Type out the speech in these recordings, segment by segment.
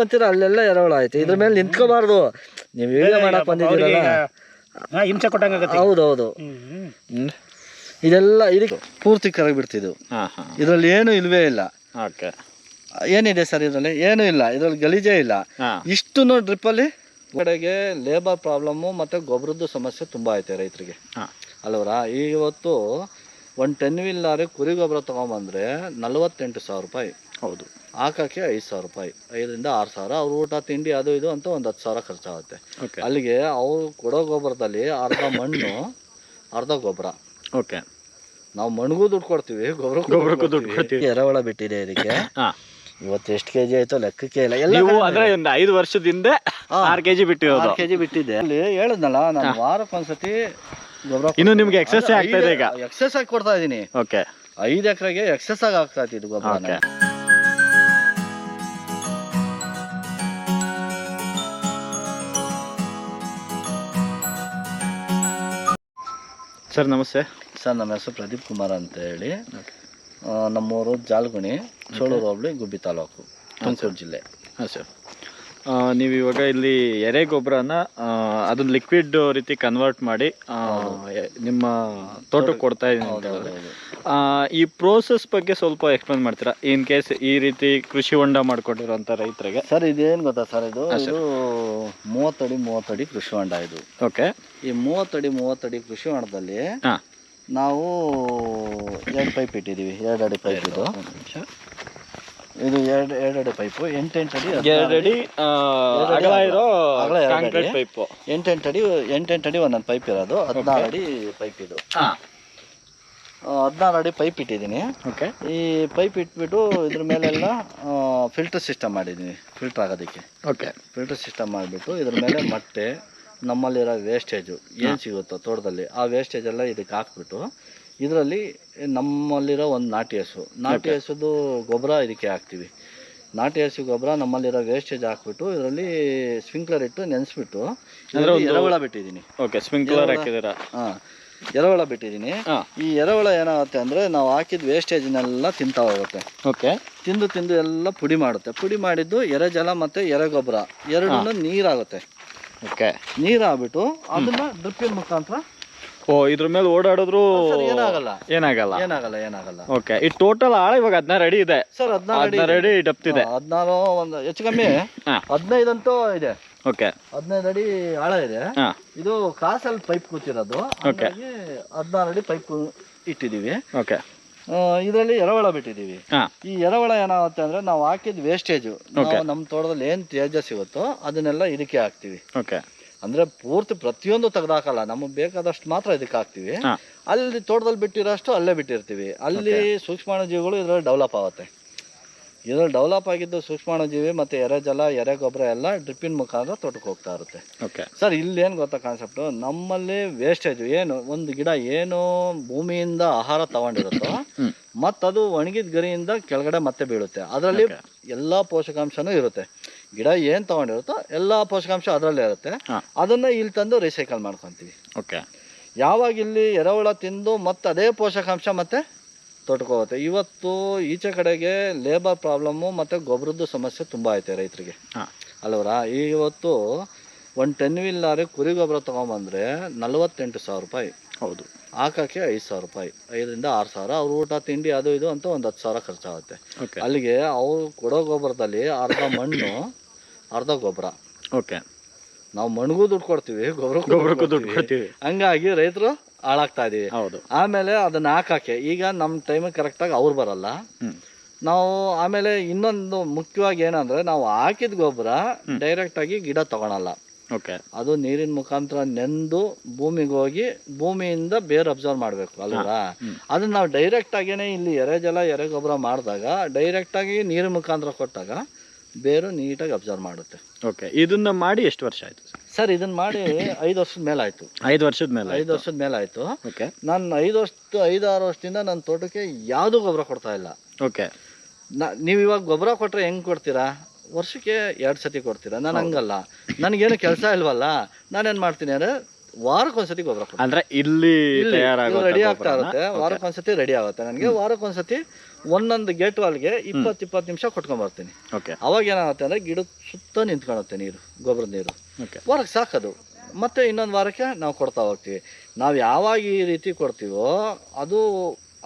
ಅಂತೀರ ಅಲ್ಲೆಲ್ಲ ಎರವಳ ಆಯ್ತು. ಇದ್ರ ಮೇಲೆ ನಿಂತ್ಕೋಬಾರ್ದು. ನೀವು ವಿಡಿಯೋ ಮಾಡಕ್ ಬಂದಿದ್ದೀರಲ್ಲ. ಹಾ, ಹಿಂಸೆ ಕೊಟ್ಟಂಗ ಹೌದೌದು. ಇದೆಲ್ಲ ಇದಕ್ಕೆ ಪೂರ್ತಿ ಕರಗಿ ಬಿಡ್ತಿದ್ದು ಇದ್ರಲ್ಲಿ ಏನು ಇಲ್ವೇ ಇಲ್ಲ. ಓಕೆ. ಏನಿದೆ ಸರ್ ಇದರಲ್ಲಿ? ಏನು ಇಲ್ಲ. ಇದರಲ್ಲಿ ಗಲೀಜೇ ಇಲ್ಲ. ಇಷ್ಟು ಡ್ರಿಪ್ ಅಲ್ಲಿ ಕಡೆಗೆ ಲೇಬರ್ ಪ್ರಾಬ್ಲಮ್ಮು ಮತ್ತು ಗೊಬ್ಬರದ್ದು ಸಮಸ್ಯೆ ತುಂಬ ಐತೆ ರೈತರಿಗೆ. ಹಾಂ. ಅಲ್ವರ? ಇವತ್ತು ಒಂದು ಟೆನ್ ವೀಲ್ ಲಾರಿ ಕುರಿ ಗೊಬ್ಬರ ತೊಗೊಂಬಂದ್ರೆ ನಲ್ವತ್ತೆಂಟು ಸಾವಿರ ರೂಪಾಯಿ. ಹೌದು. ಹಾಕೋಕ್ಕೆ ಐದು ಸಾವಿರ ರೂಪಾಯಿ. ಐದರಿಂದ ಆರು ಸಾವಿರ. ಅವ್ರ ಊಟ ತಿಂಡಿ ಅದು ಇದು ಅಂತ ಒಂದು ಹತ್ತು ಸಾವಿರ ಖರ್ಚಾಗುತ್ತೆ. ಅಲ್ಲಿಗೆ ಅವ್ರು ಕೊಡೋ ಗೊಬ್ಬರದಲ್ಲಿ ಅರ್ಧ ಮಣ್ಣು ಅರ್ಧ ಗೊಬ್ಬರ. ಓಕೆ ನಾವು ಮಣ್ಣಿಗೂ ದುಡ್ಡು ಕೊಡ್ತೀವಿ ಗೊಬ್ಬರ ಗೊಬ್ಬರಕ್ಕೂ ದುಡ್ಡು ಕೊಡ್ತೀವಿ. ಎರೆಹುಳ ಬಿಟ್ಟಿದೆ ಇದಕ್ಕೆ. ಹಾಂ. ಇವತ್ತು ಎಷ್ಟು ಕೆ ಜಿ ಆಯ್ತೋ ಲೆಕ್ಕಕ್ಕೆ ಇಲ್ಲ. ಎಲ್ಲ ನೀವು ಅಂದ್ರೆ ಒಂದು ಐದು ವರ್ಷದಿಂದ. ಆರು ಕೆ ಜಿ ಬಿಟ್ಟಿರೋದು. ಆರು ಕೆಜಿ ಬಿಟ್ಟಿದೆ ಅಲ್ಲಿ ಹೇಳಿದ್ನಲ್ಲ ನಾನು ವಾರಕ್ಕೊಂದ್ಸತಿ ಗೊಬ್ಬರ ಇನ್ನು ನಿಮ್ಗೆ ಎಕ್ಸಸ್ ಆಗ್ತಾ ಇದೆ ಈಗ. ಎಕ್ಸಸ್ ಆಗಿ ಕೊಡ್ತಾ ಇದೀನಿ. ಓಕೆ ಐದು ಎಕರೆಗೆ ಎಕ್ಸಸ್ ಆಗಿ ಆಗ್ತಾ ಇತ್ತು ಗೊಬ್ಬರ ಸರ್ ನಮಸ್ತೆ. ಸರ್ ನಮ್ಮ ಹೆಸರು ಪ್ರದೀಪ್ ಕುಮಾರ್ ಅಂತ ಹೇಳಿ ನಮ್ಮೂರು ಜಾಲ್ಗುಣಿ ಚೋಳೂರು ಹೋಬಳಿ ಗುಬ್ಬಿ ತಾಲೂಕು ತುಮಕೂರು ಜಿಲ್ಲೆ. ಹಾಂ ಸರ್. ನೀವು ಇವಾಗ ಇಲ್ಲಿ ಎರೆ ಗೊಬ್ಬರನ ಅದನ್ನ ಲಿಕ್ವಿಡ್ ರೀತಿ ಕನ್ವರ್ಟ್ ಮಾಡಿ ನಿಮ್ಮ ತೋಟಕ್ಕೆ ಕೊಡ್ತಾ ಇದ್ದೀನಿ ಅಂತ ಹೇಳಿದ್ರೆ. ಆ, ಈ ಪ್ರೋಸೆಸ್ ಬಗ್ಗೆ ಸ್ವಲ್ಪ ಎಕ್ಸ್ಪ್ಲೇನ್ ಮಾಡ್ತೀರಾ? ಇನ್ ಕೇಸ್ ಈ ರೀತಿ ಕೃಷಿ ಹೊಂಡ ಮಾಡ್ಕೊಂಡಿರೋಂಥ ರೈತರಿಗೆ. ಸರ್ ಇದೇನು ಗೊತ್ತಾ ಸರ್ ಇದು? ಇದು ಮೂವತ್ತಡಿ ಮೂವತ್ತಡಿ ಕೃಷಿ ಹೊಂಡ ಇದು. ಓಕೆ. ಈ ಮೂವತ್ತಡಿ ಮೂವತ್ತಡಿ ಕೃಷಿ ಹೊಂಡದಲ್ಲಿ ನಾವು ಎರಡು ಪೈಪ್ ಇಟ್ಟಿದ್ದೀವಿ ಎರಡು ಅಡಿ ಪೈಪ್ ಇದು. ಇದು ಎರಡು ಎರಡು ಅಡಿ ಪೈಪು ಎಂಟೆಂಟು ಅಡಿ ಎರಡು ಅಡಿ ಆ, ಅಗಲ ಇರೋ ಅಗಲ ಕಾಂಕ್ರೀಟ್. ಪೈಪು. ಎಂಟೆಂಟು ಅಡಿ ಎಂಟೆಂಟು ಅಡಿ ಒಂದೊಂದು ಪೈಪ್ ಇರೋದು. ಹದಿನಾರು ಅಡಿ ಪೈಪ್ ಇದು. ಹದಿನಾರು ಅಡಿ ಪೈಪ್ ಇಟ್ಟಿದ್ದೀನಿ. ಓಕೆ ಈ ಪೈಪ್ ಇಟ್ಬಿಟ್ಟು ಇದ್ರ ಮೇಲೆಲ್ಲ ಫಿಲ್ಟರ್ ಸಿಸ್ಟಮ್ ಮಾಡಿದ್ದೀನಿ ಫಿಲ್ಟರ್ ಆಗೋದಕ್ಕೆ. ಓಕೆ ಫಿಲ್ಟರ್ ಸಿಸ್ಟಮ್ ಮಾಡಿಬಿಟ್ಟು ಇದ್ರ ಮೇಲೆ ಮೊಟ್ಟೆ ನಮ್ಮಲ್ಲಿರೋ ವೇಸ್ಟೇಜು ಏನು ಸಿಗುತ್ತೋ ತೋಟದಲ್ಲಿ ಆ ವೇಸ್ಟೇಜೆಲ್ಲ ಇದಕ್ಕೆ ಹಾಕ್ಬಿಟ್ಟು ಇದರಲ್ಲಿ ನಮ್ಮಲ್ಲಿರೋ ಒಂದು ನಾಟಿ ಹಸು. ನಾಟಿ ಹಸುದು ಗೊಬ್ಬರ ಇದಕ್ಕೆ ಹಾಕ್ತೀವಿ. ನಾಟಿ ಹಸು ಗೊಬ್ಬರ ನಮ್ಮಲ್ಲಿರೋ ವೇಸ್ಟೇಜ್ ಹಾಕ್ಬಿಟ್ಟು ಇದರಲ್ಲಿ ಸ್ಪಿಂಕ್ಲರ್ ಇಟ್ಟು ನೆನೆಸ್ಬಿಟ್ಟು ಎರವಳ ಎರೆಹುಳ ಬಿಟ್ಟಿದ್ದೀನಿ. ಓಕೆ ಸ್ಪ್ರಿಂಕ್ಲರ್ ಹಾಕಿದ್ದೀರಾ? ಹಾಂ ಎರೆಹುಳ ಬಿಟ್ಟಿದ್ದೀನಿ. ಈ ಎರೆಹುಳ ಏನಾಗುತ್ತೆ ಅಂದರೆ ನಾವು ಹಾಕಿದ ವೇಸ್ಟೇಜ್ನೆಲ್ಲ ತಿಂತಾ ಹೋಗುತ್ತೆ. ಓಕೆ ತಿಂದು ತಿಂದು ಎಲ್ಲ ಪುಡಿ ಮಾಡುತ್ತೆ. ಪುಡಿ ಮಾಡಿದ್ದು ಎರೆ ಜಲ ಮತ್ತು ಎರೆ ಗೊಬ್ಬರ. ಎರಡನ್ನೂ ನೀರಾಗುತ್ತೆ. ಓಕೆ ನೀರಾಗ್ಬಿಟ್ಟು ಅದನ್ನ ಡ್ರಿಪ್ಪಿನ ಮುಖಾಂತರ ಓ ಇದ್ರ ಮೇಲೆ ಓಡಾಡಿದ್ರು ಏನಾಗಲ್ಲ. ಏನಾಗಲ್ಲ. ಏನಾಗಲ್ಲ ಏನಾಗಲ್ಲ. ಓಕೆ ಈ ಟೋಟಲ್ ಆಳ ಇವಾಗ ಹದಿನಾರು ಅಡಿ ಇದೆ. ಸರ್ ಹದಿನಾರು ಅಡಿ ಹದಿನಾರು ಅಡಿ ಡೆಪ್ತ್ ಇದೆ. ಹದಿನಾರು ಒಂದು ಹೆಚ್ಚು ಕಮ್ಮಿ. ಹದಿನೈದಂತೂ ಇದೆ. ಓಕೆ. ಹದಿನೈದು ಅಡಿ ಆಳ ಇದೆ. ಇದು ಕಾಸಲ್ಲಿ ಪೈಪ್ ಕೂತಿರೋದು. ಓಕೆ. ಹದಿನಾರು ಅಡಿ ಪೈಪ್ ಇಟ್ಟಿದ್ದೀವಿ. ಓಕೆ. ಇದರಲ್ಲಿ ಎರವಳ ಬಿಟ್ಟಿದ್ದೀವಿ. ಈ ಎರವಳ ಏನಾಗುತ್ತೆ ಅಂದ್ರೆ ನಾವು ಹಾಕಿದ ವೇಸ್ಟೇಜು ನಮ್ಮ ತೋಟದಲ್ಲಿ ಏನು ತ್ಯಾಜ್ಯ ಸಿಗುತ್ತೋ ಅದನ್ನೆಲ್ಲ ಇದಕ್ಕೆ ಹಾಕ್ತೀವಿ. ಓಕೆ. ಅಂದ್ರೆ ಪೂರ್ತಿ ಪ್ರತಿಯೊಂದು ತೆಗೆದಾಕಲ್ಲ. ನಮಗೆ ಬೇಕಾದಷ್ಟು ಮಾತ್ರ ಇದಕ್ಕೆ ಹಾಕ್ತಿವಿ. ಅಲ್ಲಿ ತೋಟದಲ್ಲಿ ಬಿಟ್ಟಿರೋಷ್ಟು ಅಲ್ಲೇ ಬಿಟ್ಟಿರ್ತೀವಿ. ಅಲ್ಲಿ ಸೂಕ್ಷ್ಮಾಣುಜೀವಿಗಳು ಇದರಲ್ಲಿ ಡೆವಲಪ್ ಆಗುತ್ತೆ. ಇದರಲ್ಲಿ ಡೆವಲಪ್ ಆಗಿದ್ದು ಸೂಕ್ಷ್ಮಾಣುಜೀವಿ ಮತ್ತು ಎರೆ ಜಲ ಎರೆ ಗೊಬ್ಬರ ಎಲ್ಲ ಡ್ರಿಪ್ಪಿನ ಮುಖಾಂತರ ತೋಟಕ್ಕೆ ಹೋಗ್ತಾ ಇರುತ್ತೆ. ಓಕೆ ಸರ್ ಇಲ್ಲಿ ಏನು ಗೊತ್ತಾ ಕಾನ್ಸೆಪ್ಟು ನಮ್ಮಲ್ಲಿ ವೇಸ್ಟೇಜ್ ಏನು ಒಂದು ಗಿಡ ಏನು ಭೂಮಿಯಿಂದ ಆಹಾರ ತಗೊಂಡಿರುತ್ತೋ. ಮತ್ತದು ಒಣಗಿದ ಗರಿಯಿಂದ ಕೆಳಗಡೆ ಮತ್ತೆ ಬೀಳುತ್ತೆ. ಅದರಲ್ಲಿ ಎಲ್ಲ ಪೋಷಕಾಂಶನೂ ಇರುತ್ತೆ. ಗಿಡ ಏನು ತಗೊಂಡಿರುತ್ತೋ ಎಲ್ಲ ಪೋಷಕಾಂಶ ಅದರಲ್ಲೇ ಇರುತ್ತೆ. ಅದನ್ನ ಇಲ್ಲಿ ತಂದು ರಿಸೈಕಲ್ ಮಾಡ್ಕೊತೀವಿ. ಓಕೆ ಯಾವಾಗ ಇಲ್ಲಿ ಎರೆಹುಳ ತಿಂದು ಮತ್ತೆ ಅದೇ ಪೋಷಕಾಂಶ ಮತ್ತೆ ತೊಟ್ಕೋಗುತ್ತೆ ಇವತ್ತು ಈಚೆ ಕಡೆಗೆ ಲೇಬರ್ ಪ್ರಾಬ್ಲಮ್ಮು ಮತ್ತು ಗೊಬ್ಬರದ್ದು ಸಮಸ್ಯೆ ತುಂಬ ಐತೆ ರೈತರಿಗೆ. ಅಲ್ಲವರಾ ಇವತ್ತು ಒಂದು ಟೆನ್ ವೀಲ್ ಲಾರಿ ಕುರಿ ಗೊಬ್ಬರ ತೊಗೊಂಬಂದರೆ ನಲವತ್ತೆಂಟು ಸಾವಿರ ರೂಪಾಯಿ. ಹೌದು. ಹಾಕೋಕ್ಕೆ ಐದು ಸಾವಿರ ರೂಪಾಯಿ. ಐದರಿಂದ ಆರು ಸಾವಿರ. ಅವ್ರ ಊಟ ತಿಂಡಿ ಅದು ಇದು ಅಂತ ಒಂದು ಹತ್ತು ಸಾವಿರ ಖರ್ಚಾಗುತ್ತೆ. ಅಲ್ಲಿಗೆ ಅವ್ರು ಕೊಡೋ ಗೊಬ್ಬರದಲ್ಲಿ ಅರ್ಧ ಮಣ್ಣು ಅರ್ಧ ಗೊಬ್ಬರ. ಓಕೆ. ನಾವು ಮಣ್ಗೂ ದುಡ್ಡು ಕೊಡ್ತೀವಿ ಗೊಬ್ಬರ ಗೊಬ್ಬರಕ್ಕೂ ದುಡ್ಡು ಕೊಡ್ತೀವಿ. ಹಂಗಾಗಿ ರೈತರು ಹಾಳಾಗ್ತಾ ಇದೀವಿ. ಹೌದು. ಆಮೇಲೆ ಅದನ್ನ ಹಾಕಕ್ಕೆ ಈಗ ನಮ್ಮ ಟೈಮಿಗೆ ಕರೆಕ್ಟಾಗಿ ಅವ್ರು ಬರಲ್ಲ. ನಾವು ಆಮೇಲೆ ಇನ್ನೊಂದು ಮುಖ್ಯವಾಗಿ ಏನಂದ್ರೆ ನಾವು ಹಾಕಿದ ಗೊಬ್ಬರ ಡೈರೆಕ್ಟ್ ಆಗಿ ಗಿಡ ತಗೊಳಲ್ಲ. ಓಕೆ. ಅದು ನೀರಿನ ಮುಖಾಂತರ ನೆಂದು ಭೂಮಿಗೆ ಹೋಗಿ ಭೂಮಿಯಿಂದ ಬೇರೆ ಅಬ್ಸರ್ವ್ ಮಾಡಬೇಕು ಅಲ್ವಾ? ಅದನ್ನ ನಾವು ಡೈರೆಕ್ಟ್ ಆಗೇನೆ ಇಲ್ಲಿ ಎರೆ ಜಲ ಎರೆ ಗೊಬ್ಬರ ಮಾಡಿದಾಗ ಡೈರೆಕ್ಟ್ ಆಗಿ ನೀರಿನ ಮುಖಾಂತರ ಕೊಟ್ಟಾಗ ಬೇರು ನೀಟಾಗಿ ಅಬ್ಸರ್ವ್ ಮಾಡುತ್ತೆ. ಓಕೆ ಇದನ್ನ ಮಾಡಿ ಎಷ್ಟು ವರ್ಷ ಆಯ್ತು ಸರ್? ಇದನ್ನ ಮಾಡಿ ಐದು ವರ್ಷದ ಮೇಲೆ ಆಯ್ತು. ಐದು ವರ್ಷದ ಮೇಲೆ ಐದು ವರ್ಷದ ಮೇಲೆ ಆಯ್ತು. ಓಕೆ ನಾನು ಐದು ವರ್ಷ ಐದಾರು ವರ್ಷದಿಂದ ನನ್ನ ತೋಟಕ್ಕೆ ಯಾವುದೂ ಗೊಬ್ಬರ ಕೊಡ್ತಾ ಇಲ್ಲ. ಓಕೆ ನಾ ನೀವು ಇವಾಗ ಗೊಬ್ಬರ ಕೊಟ್ಟರೆ ಹೆಂಗೆ ಕೊಡ್ತೀರಾ? ವರ್ಷಕ್ಕೆ ಎರಡು ಸತಿ ಕೊಡ್ತೀರಾ? ನಾನು ಹಂಗಲ್ಲ. ನನಗೇನು ಕೆಲಸ ಇಲ್ವಲ್ಲ? ನಾನೇನು ಮಾಡ್ತೀನಿ ಅಂದರೆ ವಾರಕ್ಕೊಂದ್ಸತಿ ಗೊಬ್ಬರ ಅಂದ್ರೆ ಇಲ್ಲಿ ರೆಡಿ ಆಗ್ತಾ ಇರುತ್ತೆ. ವಾರಕ್ಕೊಂದ್ಸತಿ ರೆಡಿ ಆಗುತ್ತೆ. ನನಗೆ ವಾರಕ್ಕೊಂದ್ಸತಿ ಒಂದೊಂದು ಗೇಟ್ ವಾಲ್ಗೆ ಇಪ್ಪತ್ತು ಇಪ್ಪತ್ತು ನಿಮಿಷ ಕೊಟ್ಕೊಂಡ್ ಬರ್ತೀನಿ. ಓಕೆ ಅವಾಗ ಏನಾಗುತ್ತೆ ಅಂದರೆ ಗಿಡದ ಸುತ್ತ ನಿಂತ್ಕೊಳತ್ತೆ ನೀರು ಗೊಬ್ಬರದ ನೀರು. ಓಕೆ ವಾರಕ್ಕೆ ಸಾಕದು. ಮತ್ತೆ ಇನ್ನೊಂದು ವಾರಕ್ಕೆ ನಾವು ಕೊಡ್ತಾ ಹೋಗ್ತೀವಿ. ನಾವು ಯಾವಾಗ ಈ ರೀತಿ ಕೊಡ್ತೀವೋ ಅದು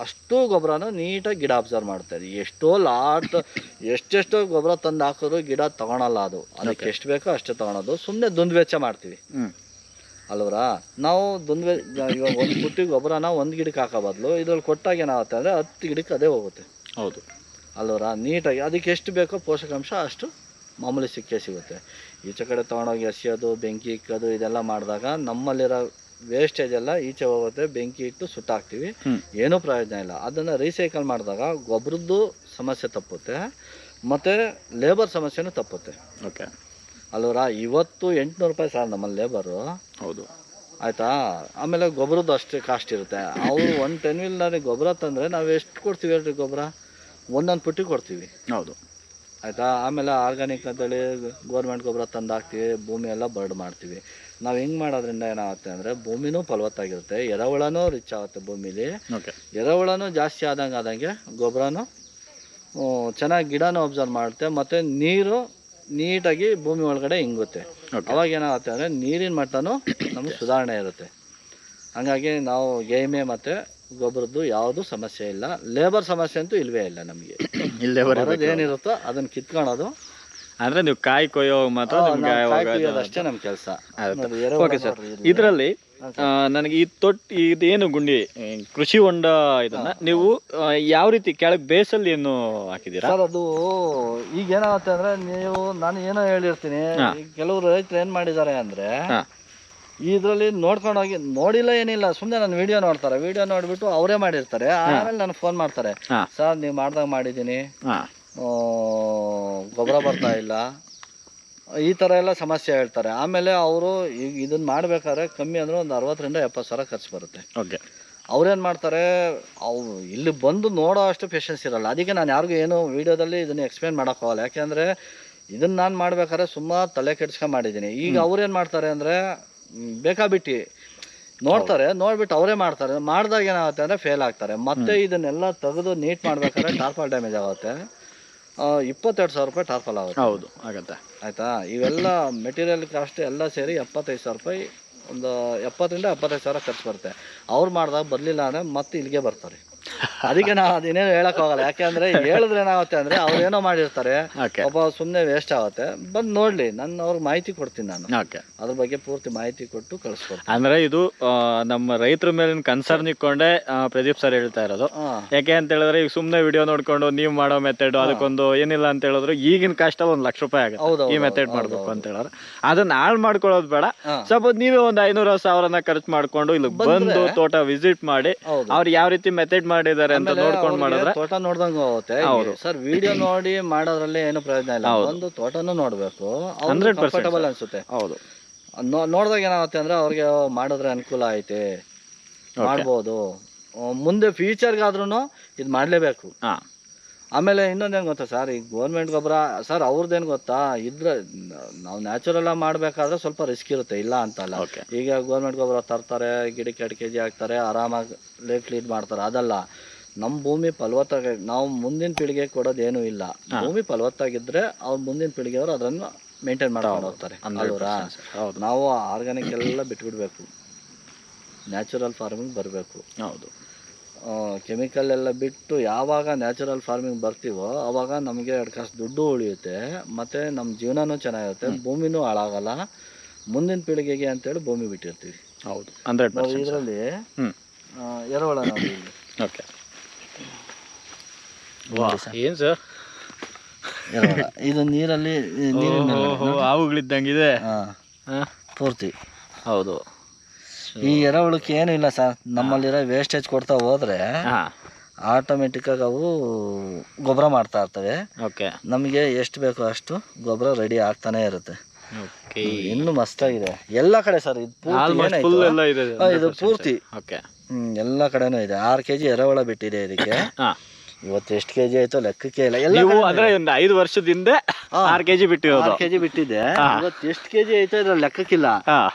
ಅಷ್ಟು ಗೊಬ್ಬರನ ನೀಟಾಗಿ ಗಿಡ ಅಬ್ಸರ್ವ್ ಮಾಡುತ್ತೆ. ಅದು ಎಷ್ಟೋ ಲಾಟ್ ಎಷ್ಟೆಷ್ಟೋ ಗೊಬ್ಬರ ತಂದು ಹಾಕಿದ್ರು ಗಿಡ ತಗೊಳಲ್ಲ ಅದು. ಅದಕ್ಕೆ ಎಷ್ಟು ಬೇಕೋ ಅಷ್ಟೇ ತಗೊಳೋದು. ಸುಮ್ಮನೆ ದುಂದು ವೆಚ್ಚ ಮಾಡ್ತೀವಿ. ಅಲ್ವರಾ? ನಾವು ದುಂದು ಇವಾಗ ಒಂದು ಪುಟ್ಟಿ ಗೊಬ್ಬರನ ಒಂದು ಗಿಡಕ್ಕೆ ಹಾಕೋ ಬದಲು ಇದ್ರಲ್ಲಿ ಕೊಟ್ಟಾಗ ಏನಾಗುತ್ತೆ ಅಂದರೆ ಹತ್ತು ಗಿಡಕ್ಕೆ ಅದೇ ಹೋಗುತ್ತೆ. ಹೌದು. ಅಲ್ವರ? ನೀಟಾಗಿ ಅದಕ್ಕೆ ಎಷ್ಟು ಬೇಕೋ ಪೋಷಕಾಂಶ ಅಷ್ಟು ಮಾಮೂಲಿ ಸಿಕ್ಕೇ ಸಿಗುತ್ತೆ. ಈಚೆ ಕಡೆ ತೊಗೊಂಡೋಗಿ ಎಸೆಯೋದು ಬೆಂಕಿ ಇಕ್ಕೋದು ಇದೆಲ್ಲ ಮಾಡಿದಾಗ ನಮ್ಮಲ್ಲಿರೋ ವೇಸ್ಟೇಜ್ ಎಲ್ಲ ಈಚೆ ಹೋಗುತ್ತೆ ಬೆಂಕಿ ಇಟ್ಟು ಸುಟ್ಟಾಕ್ತೀವಿ. ಏನೂ ಪ್ರಯೋಜನ ಇಲ್ಲ. ಅದನ್ನು ರೀಸೈಕಲ್ ಮಾಡಿದಾಗ ಗೊಬ್ಬರದ್ದು ಸಮಸ್ಯೆ ತಪ್ಪುತ್ತೆ ಮತ್ತು ಲೇಬರ್ ಸಮಸ್ಯೆನೂ ತಪ್ಪುತ್ತೆ. ಓಕೆ ಅಲ್ವರ ಇವತ್ತು ಎಂಟುನೂರು ರೂಪಾಯಿ ಸರ್ ನಮ್ಮಲ್ಲಿ ಲೇಬರು ಹೌದು. ಆಯಿತಾ? ಆಮೇಲೆ ಗೊಬ್ಬರದ್ದು ಅಷ್ಟೇ ಕಾಸ್ಟ್ ಇರುತ್ತೆ. ಅವರು ಒಂದು ಟೆನ್ ವೀಲ್ನಲ್ಲಿ ಗೊಬ್ಬರ ತಂದರೆ ನಾವು ಎಷ್ಟು ಕೊಡ್ತೀವಿ ಹೇಳ್ರಿ ಗೊಬ್ಬರ? ಒಂದೊಂದು ಪುಟ್ಟಿ ಕೊಡ್ತೀವಿ. ಹೌದು. ಆಯಿತಾ? ಆಮೇಲೆ ಆರ್ಗ್ಯಾನಿಕ್ ಅಂತೇಳಿ ಗೌರ್ಮೆಂಟ್ ಗೊಬ್ಬರ ತಂದು ಹಾಕ್ತೀವಿ ಭೂಮಿ ಎಲ್ಲ ಬರ್ಡ್ ಮಾಡ್ತೀವಿ. ನಾವು ಹಿಂಗೆ ಮಾಡೋದ್ರಿಂದ ಏನಾಗುತ್ತೆ ಅಂದರೆ ಭೂಮಿನೂ ಫಲವತ್ತಾಗಿರುತ್ತೆ ಎರೆಹುಳನೂ ರಿಚ್ ಆಗುತ್ತೆ ಭೂಮಿಲಿ. ಓಕೆ ಎರೆಹುಳನೂ ಜಾಸ್ತಿ ಆದಂಗೆ ಆದಂಗೆ ಗೊಬ್ಬರನೂ ಚೆನ್ನಾಗಿ ಗಿಡನೂ ಅಬ್ಸರ್ವ್ ಮಾಡುತ್ತೆ ಮತ್ತು ನೀರು ನೀಟಾಗಿ ಭೂಮಿ ಒಳಗಡೆ ಇಂಗುತ್ತೆ. ಅವಾಗ ಏನಾಗುತ್ತೆ ಅಂದರೆ ನೀರಿನ ಮಟ್ಟನೂ ನಮಗೆ ಸುಧಾರಣೆ ಇರುತ್ತೆ. ಹಾಗಾಗಿ ನಾವು ಗೇಮೆ ಮತ್ತು ಗೊಬ್ಬರದ್ದು ಯಾವುದು ಸಮಸ್ಯೆ ಇಲ್ಲ. ಲೇಬರ್ ಸಮಸ್ಯೆ ಅಂತೂ ಇಲ್ವೇ ಇಲ್ಲ ನಮಗೆ. ಏನಿರುತ್ತೋ ಅದನ್ನ ಕಿತ್ಕೊಳೋದು. ಅಂದ್ರೆ ನೀವು ಕಾಯಿ ಕೊಯ್ಯೋ ಮಾತ್ರ ಅಷ್ಟೇ ನಮ್ಮ ಕೆಲಸ. ಇದರಲ್ಲಿ ನನಗೆ ಈ ತೊಟ್ಟು ಇದೇನು ಗುಂಡಿ ಕೃಷಿ ಹೊಂಡ ಇದನ್ನ ನೀವು ಯಾವ ರೀತಿ ಕೆಳಗೆ ಬೇಸಲ್ಲಿ ಏನು ಹಾಕಿದ್ದೀರಾ? ಸರ್ ಅದು ಈಗ ಏನಾಗುತ್ತೆ ಅಂದ್ರೆ ನೀವು ನಾನು ಏನೋ ಹೇಳಿರ್ತೀನಿ ಕೆಲವರು ರೈತರು ಏನ್ ಮಾಡಿದ್ದಾರೆ ಅಂದ್ರೆ. ಇದ್ರಲ್ಲಿ ನೋಡ್ಕೊಂಡು ಹೋಗಿ ನೋಡಿಲ್ಲ ಏನಿಲ್ಲ ಸುಮ್ಮನೆ ನಾನು ವಿಡಿಯೋ ನೋಡ್ತಾರೆ. ವಿಡಿಯೋ ನೋಡ್ಬಿಟ್ಟು ಅವರೇ ಮಾಡಿರ್ತಾರೆ. ಆಮೇಲೆ ನನಗೆ ಫೋನ್ ಮಾಡ್ತಾರೆ. ಸರ್ ನೀವು ಮಾಡ್ದಾಗ ಮಾಡಿದ್ದೀನಿ. ಗೊಬ್ಬರ ಬರ್ತಾ ಇಲ್ಲ. ಈ ಥರ ಎಲ್ಲ ಸಮಸ್ಯೆ ಹೇಳ್ತಾರೆ. ಆಮೇಲೆ ಅವರು ಈಗ ಇದನ್ನು ಮಾಡಬೇಕಾದ್ರೆ ಕಮ್ಮಿ ಅಂದರೆ ಒಂದು ಅರವತ್ತರಿಂದ ಎಪ್ಪತ್ತು ಸಾವಿರ ಖರ್ಚು ಬರುತ್ತೆ. ಓಕೆ. ಅವ್ರೇನು ಮಾಡ್ತಾರೆ ಅವು ಇಲ್ಲಿ ಬಂದು ನೋಡೋ ಅಷ್ಟು ಪೇಷನ್ಸ್ ಇರಲ್ಲ. ಅದಕ್ಕೆ ನಾನು ಯಾರಿಗೂ ಏನು ವೀಡಿಯೋದಲ್ಲಿ ಇದನ್ನು ಎಕ್ಸ್ಪ್ಲೇನ್ ಮಾಡೋಕ್ಕಾಗಲ್ಲ ಯಾಕೆಂದರೆ ಇದನ್ನು ನಾನು ಮಾಡ್ಬೇಕಾದ್ರೆ ಸುಮ್ಮ ತಲೆ ಕೆಡ್ಸ್ಕೊಂಡು ಮಾಡಿದ್ದೀನಿ. ಈಗ ಅವ್ರೇನು ಮಾಡ್ತಾರೆ ಅಂದರೆ ಬೇಕಾಬಿಟ್ಟಿ ನೋಡ್ತಾರೆ ನೋಡ್ಬಿಟ್ಟು ಅವರೇ ಮಾಡ್ತಾರೆ. ಮಾಡಿದಾಗ ಏನಾಗುತ್ತೆ ಅಂದರೆ ಫೇಲ್ ಆಗ್ತಾರೆ. ಮತ್ತೆ ಇದನ್ನೆಲ್ಲ ತೆಗೆದು ನೀಟ್ ಮಾಡ್ಬೇಕಾದ್ರೆ ಟಾರ್ಪಲ್ ಡ್ಯಾಮೇಜ್ ಆಗುತ್ತೆ. ಇಪ್ಪತ್ತೆರಡು ಸಾವಿರ ರೂಪಾಯಿ ಟಾರ್ಪಲ್ ಆಗುತ್ತೆ. ಹೌದು ಆಗತ್ತೆ. ಆಯಿತಾ? ಇವೆಲ್ಲ ಮೆಟೀರಿಯಲ್ ಕಾಸ್ಟ್ ಎಲ್ಲ ಸೇರಿ ಎಪ್ಪತ್ತೈದು ಸಾವಿರ ರೂಪಾಯಿ ಒಂದು ಎಪ್ಪತ್ತರಿಂದ ಎಪ್ಪತ್ತೈದು ಸಾವಿರ ಖರ್ಚು ಬರುತ್ತೆ. ಅವ್ರು ಮಾಡಿದಾಗ ಬರಲಿಲ್ಲ ಅಂದರೆ ಮತ್ತೆ ಇಲ್ಲಿಗೆ ಬರ್ತಾರೆ. ಅದಕ್ಕೆ ನಾವು ಅದೇನೇನು ಹೋಗಲ್ಲ. ಯಾಕೆಂದ್ರೆ ಹೇಳಿದ್ರೆ ಏನಾಗುತ್ತೆ ಅಂದ್ರೆ ಅವ್ರು ಏನೋ ಮಾಡಿರ್ತಾರೆ. ಒಬ್ಬ ಸುಮ್ಮನೆ ವೇಸ್ಟ್ ಆಗುತ್ತೆ. ಬಂದ್ ನೋಡ್ಲಿ ನನ್ನ ಅವ್ರಿಗೆ ಮಾಹಿತಿ ಕೊಡ್ತೀನಿ ನಾನು. ಅದ್ರ ಬಗ್ಗೆ ಪೂರ್ತಿ ಮಾಹಿತಿ ಕೊಟ್ಟು ಕಳಿಸ್ಕೊಡ್ತೀನಿ. ಅಂದ್ರೆ ಇದು ನಮ್ಮ ರೈತರ ಮೇಲಿನ ಕನ್ಸರ್ನ್ ಇಟ್ಕೊಂಡೆ ಆ, ಪ್ರದೀಪ್ ಸರ್ ಹೇಳ್ತಾ ಇರೋದು. ಯಾಕೆ ಅಂತ ಹೇಳಿದ್ರೆ ಈಗ ಸುಮ್ಮನೆ ವಿಡಿಯೋ ನೋಡ್ಕೊಂಡು ನೀವು ಮಾಡೋ ಮೆಥಡ್ ಅದಕ್ಕೊಂದು ಏನಿಲ್ಲ ಅಂತ ಹೇಳಿದ್ರು ಈಗಿನ ಕಾಸ್ಟ್ ಒಂದ್ ಲಕ್ಷ ರೂಪಾಯಿ ಆಗುತ್ತೆ. ಈ ಮೆಥಡ್ ಮಾಡ್ಬೇಕು ಅಂತ ಹೇಳಿದ್ರೆ. ಅದನ್ನ ಹಾಳ್ ಮಾಡ್ಕೊಳ್ಳೋದು ಬೇಡ. ಸ್ವಲ್ಪ ಸಪೋಸ್ ನೀವೇ ಒಂದ್ ಐನೂರ ಸಾವಿರನ ಖರ್ಚು ಮಾಡ್ಕೊಂಡು ಇಲ್ಲಿ ಬಂದು ತೋಟ ವಿಸಿಟ್ ಮಾಡಿ ಅವ್ರು ಯಾವ ರೀತಿ ಮೆಥಡ್ ಮಾಡಿದ್ದಾರೆ ಅಂತ ನೋಡ್ಕೊಂಡು ಮಾಡಿದ್ರೆ ತೋಟ ನೋಡ್ದಂಗೆ ಹೋಗುತ್ತೆ ಸರ್ ವಿಡಿಯೋ ನೋಡಿ ಮಾಡೋದ್ರಲ್ಲಿ ಏನು ಪ್ರಯೋಜನ ಇಲ್ಲ. ಒಂದು ತೋಟನೂ ನೋಡ್ಬೇಕು. 100% ಕಂಫರ್ಟಬಲ್ ಅನ್ಸುತ್ತೆ. ಹೌದು. ನೋಡಿದಾಗ ಏನಾಗುತ್ತೆ ಅಂದ್ರೆ ಅವ್ರಿಗೆ ಮಾಡಿದ್ರೆ ಅನುಕೂಲ ಐತೆ. ಮಾಡ್ಬೋದು. ಮುಂದೆ ಫ್ಯೂಚರ್ಗಾದ್ರೂ ಇದು ಮಾಡಲೇಬೇಕು. ಆಮೇಲೆ ಇನ್ನೊಂದೇನು ಗೊತ್ತಾ ಸರ್? ಈ ಗೋರ್ಮೆಂಟ್ ಗೊಬ್ಬರ ಸರ್ ಅವ್ರದ್ದೇನು ಗೊತ್ತಾ? ಇದ್ರೆ ನಾವು ನ್ಯಾಚುರಲ್ ಆಗಿ ಮಾಡಬೇಕಾದ್ರೆ ಸ್ವಲ್ಪ ರಿಸ್ಕ್ ಇರುತ್ತೆ. ಇಲ್ಲ ಅಂತಲ್ಲ. ಅಲ್ಲ ಈಗ ಗೋರ್ಮೆಂಟ್ ಗೊಬ್ಬರ ತರ್ತಾರೆ ಗಿಡಕ್ಕೆ ಎರಡು ಕೆ ಜಿ ಹಾಕ್ತಾರೆ ಆರಾಮಾಗಿ ಲೇಟ್ ಲೀಡ್ ಮಾಡ್ತಾರೆ. ಅದಲ್ಲ. ನಮ್ಮ ಭೂಮಿ ಫಲವತ್ತಾಗಿ ನಾವು ಮುಂದಿನ ಪೀಳಿಗೆ ಕೊಡೋದೇನೂ ಇಲ್ಲ. ಭೂಮಿ ಫಲವತ್ತಾಗಿದ್ರೆ ಅವ್ರ ಮುಂದಿನ ಪೀಳಿಗೆಯವರು ಅದನ್ನು ಮೇಂಟೈನ್ ಮಾಡ್ಕೊಂಡು ಹೋಗ್ತಾರೆ. ಅಲ್ವರಾ? ಹೌದು. ನಾವು ಆರ್ಗ್ಯಾನಿಕ್ ಎಲ್ಲ ಬಿಟ್ಬಿಡ್ಬೇಕು. ನ್ಯಾಚುರಲ್ ಫಾರ್ಮಿಂಗ್ ಬರಬೇಕು. ಹೌದು. ಕೆಮಿಕಲ್ ಎಲ್ಲ ಬಿಟ್ಟು ಯಾವಾಗ ನ್ಯಾಚುರಲ್ ಫಾರ್ಮಿಂಗ್ ಬರ್ತೀವೋ ಅವಾಗ ನಮಗೆ ಎರಡು ಕಾಸು ದುಡ್ಡು ಉಳಿಯುತ್ತೆ ಮತ್ತು ನಮ್ಮ ಜೀವನನೂ ಚೆನ್ನಾಗಿರುತ್ತೆ ಭೂಮಿನೂ ಹಾಳಾಗಲ್ಲ. ಮುಂದಿನ ಪೀಳಿಗೆಗೆ ಅಂತೇಳಿ ಭೂಮಿ ಬಿಟ್ಟಿರ್ತೀವಿ. ಹೌದು. ನಾವು ಪರ್ಸೆಂಟ್ ಇದರಲ್ಲಿ ಎರೆಹುಳ ನೋಡಿ ಓಕೆ ಏನ್ ಸರ್? ಇದು ನೀರಲ್ಲಿ ನೀರಿನ ಹಾವುಗಳಿದ್ದಂಗಿದೆ. ಹಾಂ ಪೂರ್ತಿ. ಹೌದು. ಈ ಎರೆಹುಳಕ್ಕೆ ಏನು ಇಲ್ಲ ಸರ್. ನಮ್ಮಲ್ಲಿರೋ ವೇಸ್ಟೇಜ್ ಕೊಡ್ತಾ ಹೋದ್ರೆ ಆಟೋಮೆಟಿಕ್ ಆಟೋಮೆಟಿಕ್ಕಾಗಿ ಅವು ಗೊಬ್ಬರ ಮಾಡ್ತಾ ಇರ್ತವೆ. ಓಕೆ. ನಮಗೆ ಎಷ್ಟು ಬೇಕೋ ಅಷ್ಟು ಗೊಬ್ಬರ ರೆಡಿ ಆಗ್ತಾನೆ ಇರುತ್ತೆ. ಇನ್ನು ಮಸ್ತಾಗಿದೆ. ಎಲ್ಲ ಕಡೆ ಸರ್ ಇದು ಪೂರ್ತಿ ಎಲ್ಲ ಕಡೆನೂ ಇದೆ. ಆರು ಕೆಜಿ ಎರೆಹುಳ ಬಿಟ್ಟಿದೆ ಇದಕ್ಕೆ. ಇವತ್ತು ಎಷ್ಟು ಕೆಜಿ ಆಯ್ತು ಲೆಕ್ಕಕ್ಕೆ ಇಲ್ಲ. ಎಲ್ಲ ನೀವು ಅಂದ್ರೆ ಒಂದು ಐದು ವರ್ಷದಿಂದ. ಆರು ಕೆಜಿ ಬಿಟ್ಟಿರೋದು. ಆರು ಕೆಜಿ ಬಿಟ್ಟಿದೆ ಇವತ್ತು ಎಷ್ಟು ಕೆಜಿ ಆಯ್ತು ಇದ್ರ ಲೆಕ್ಕಕ್ಕಿಲ್ಲ.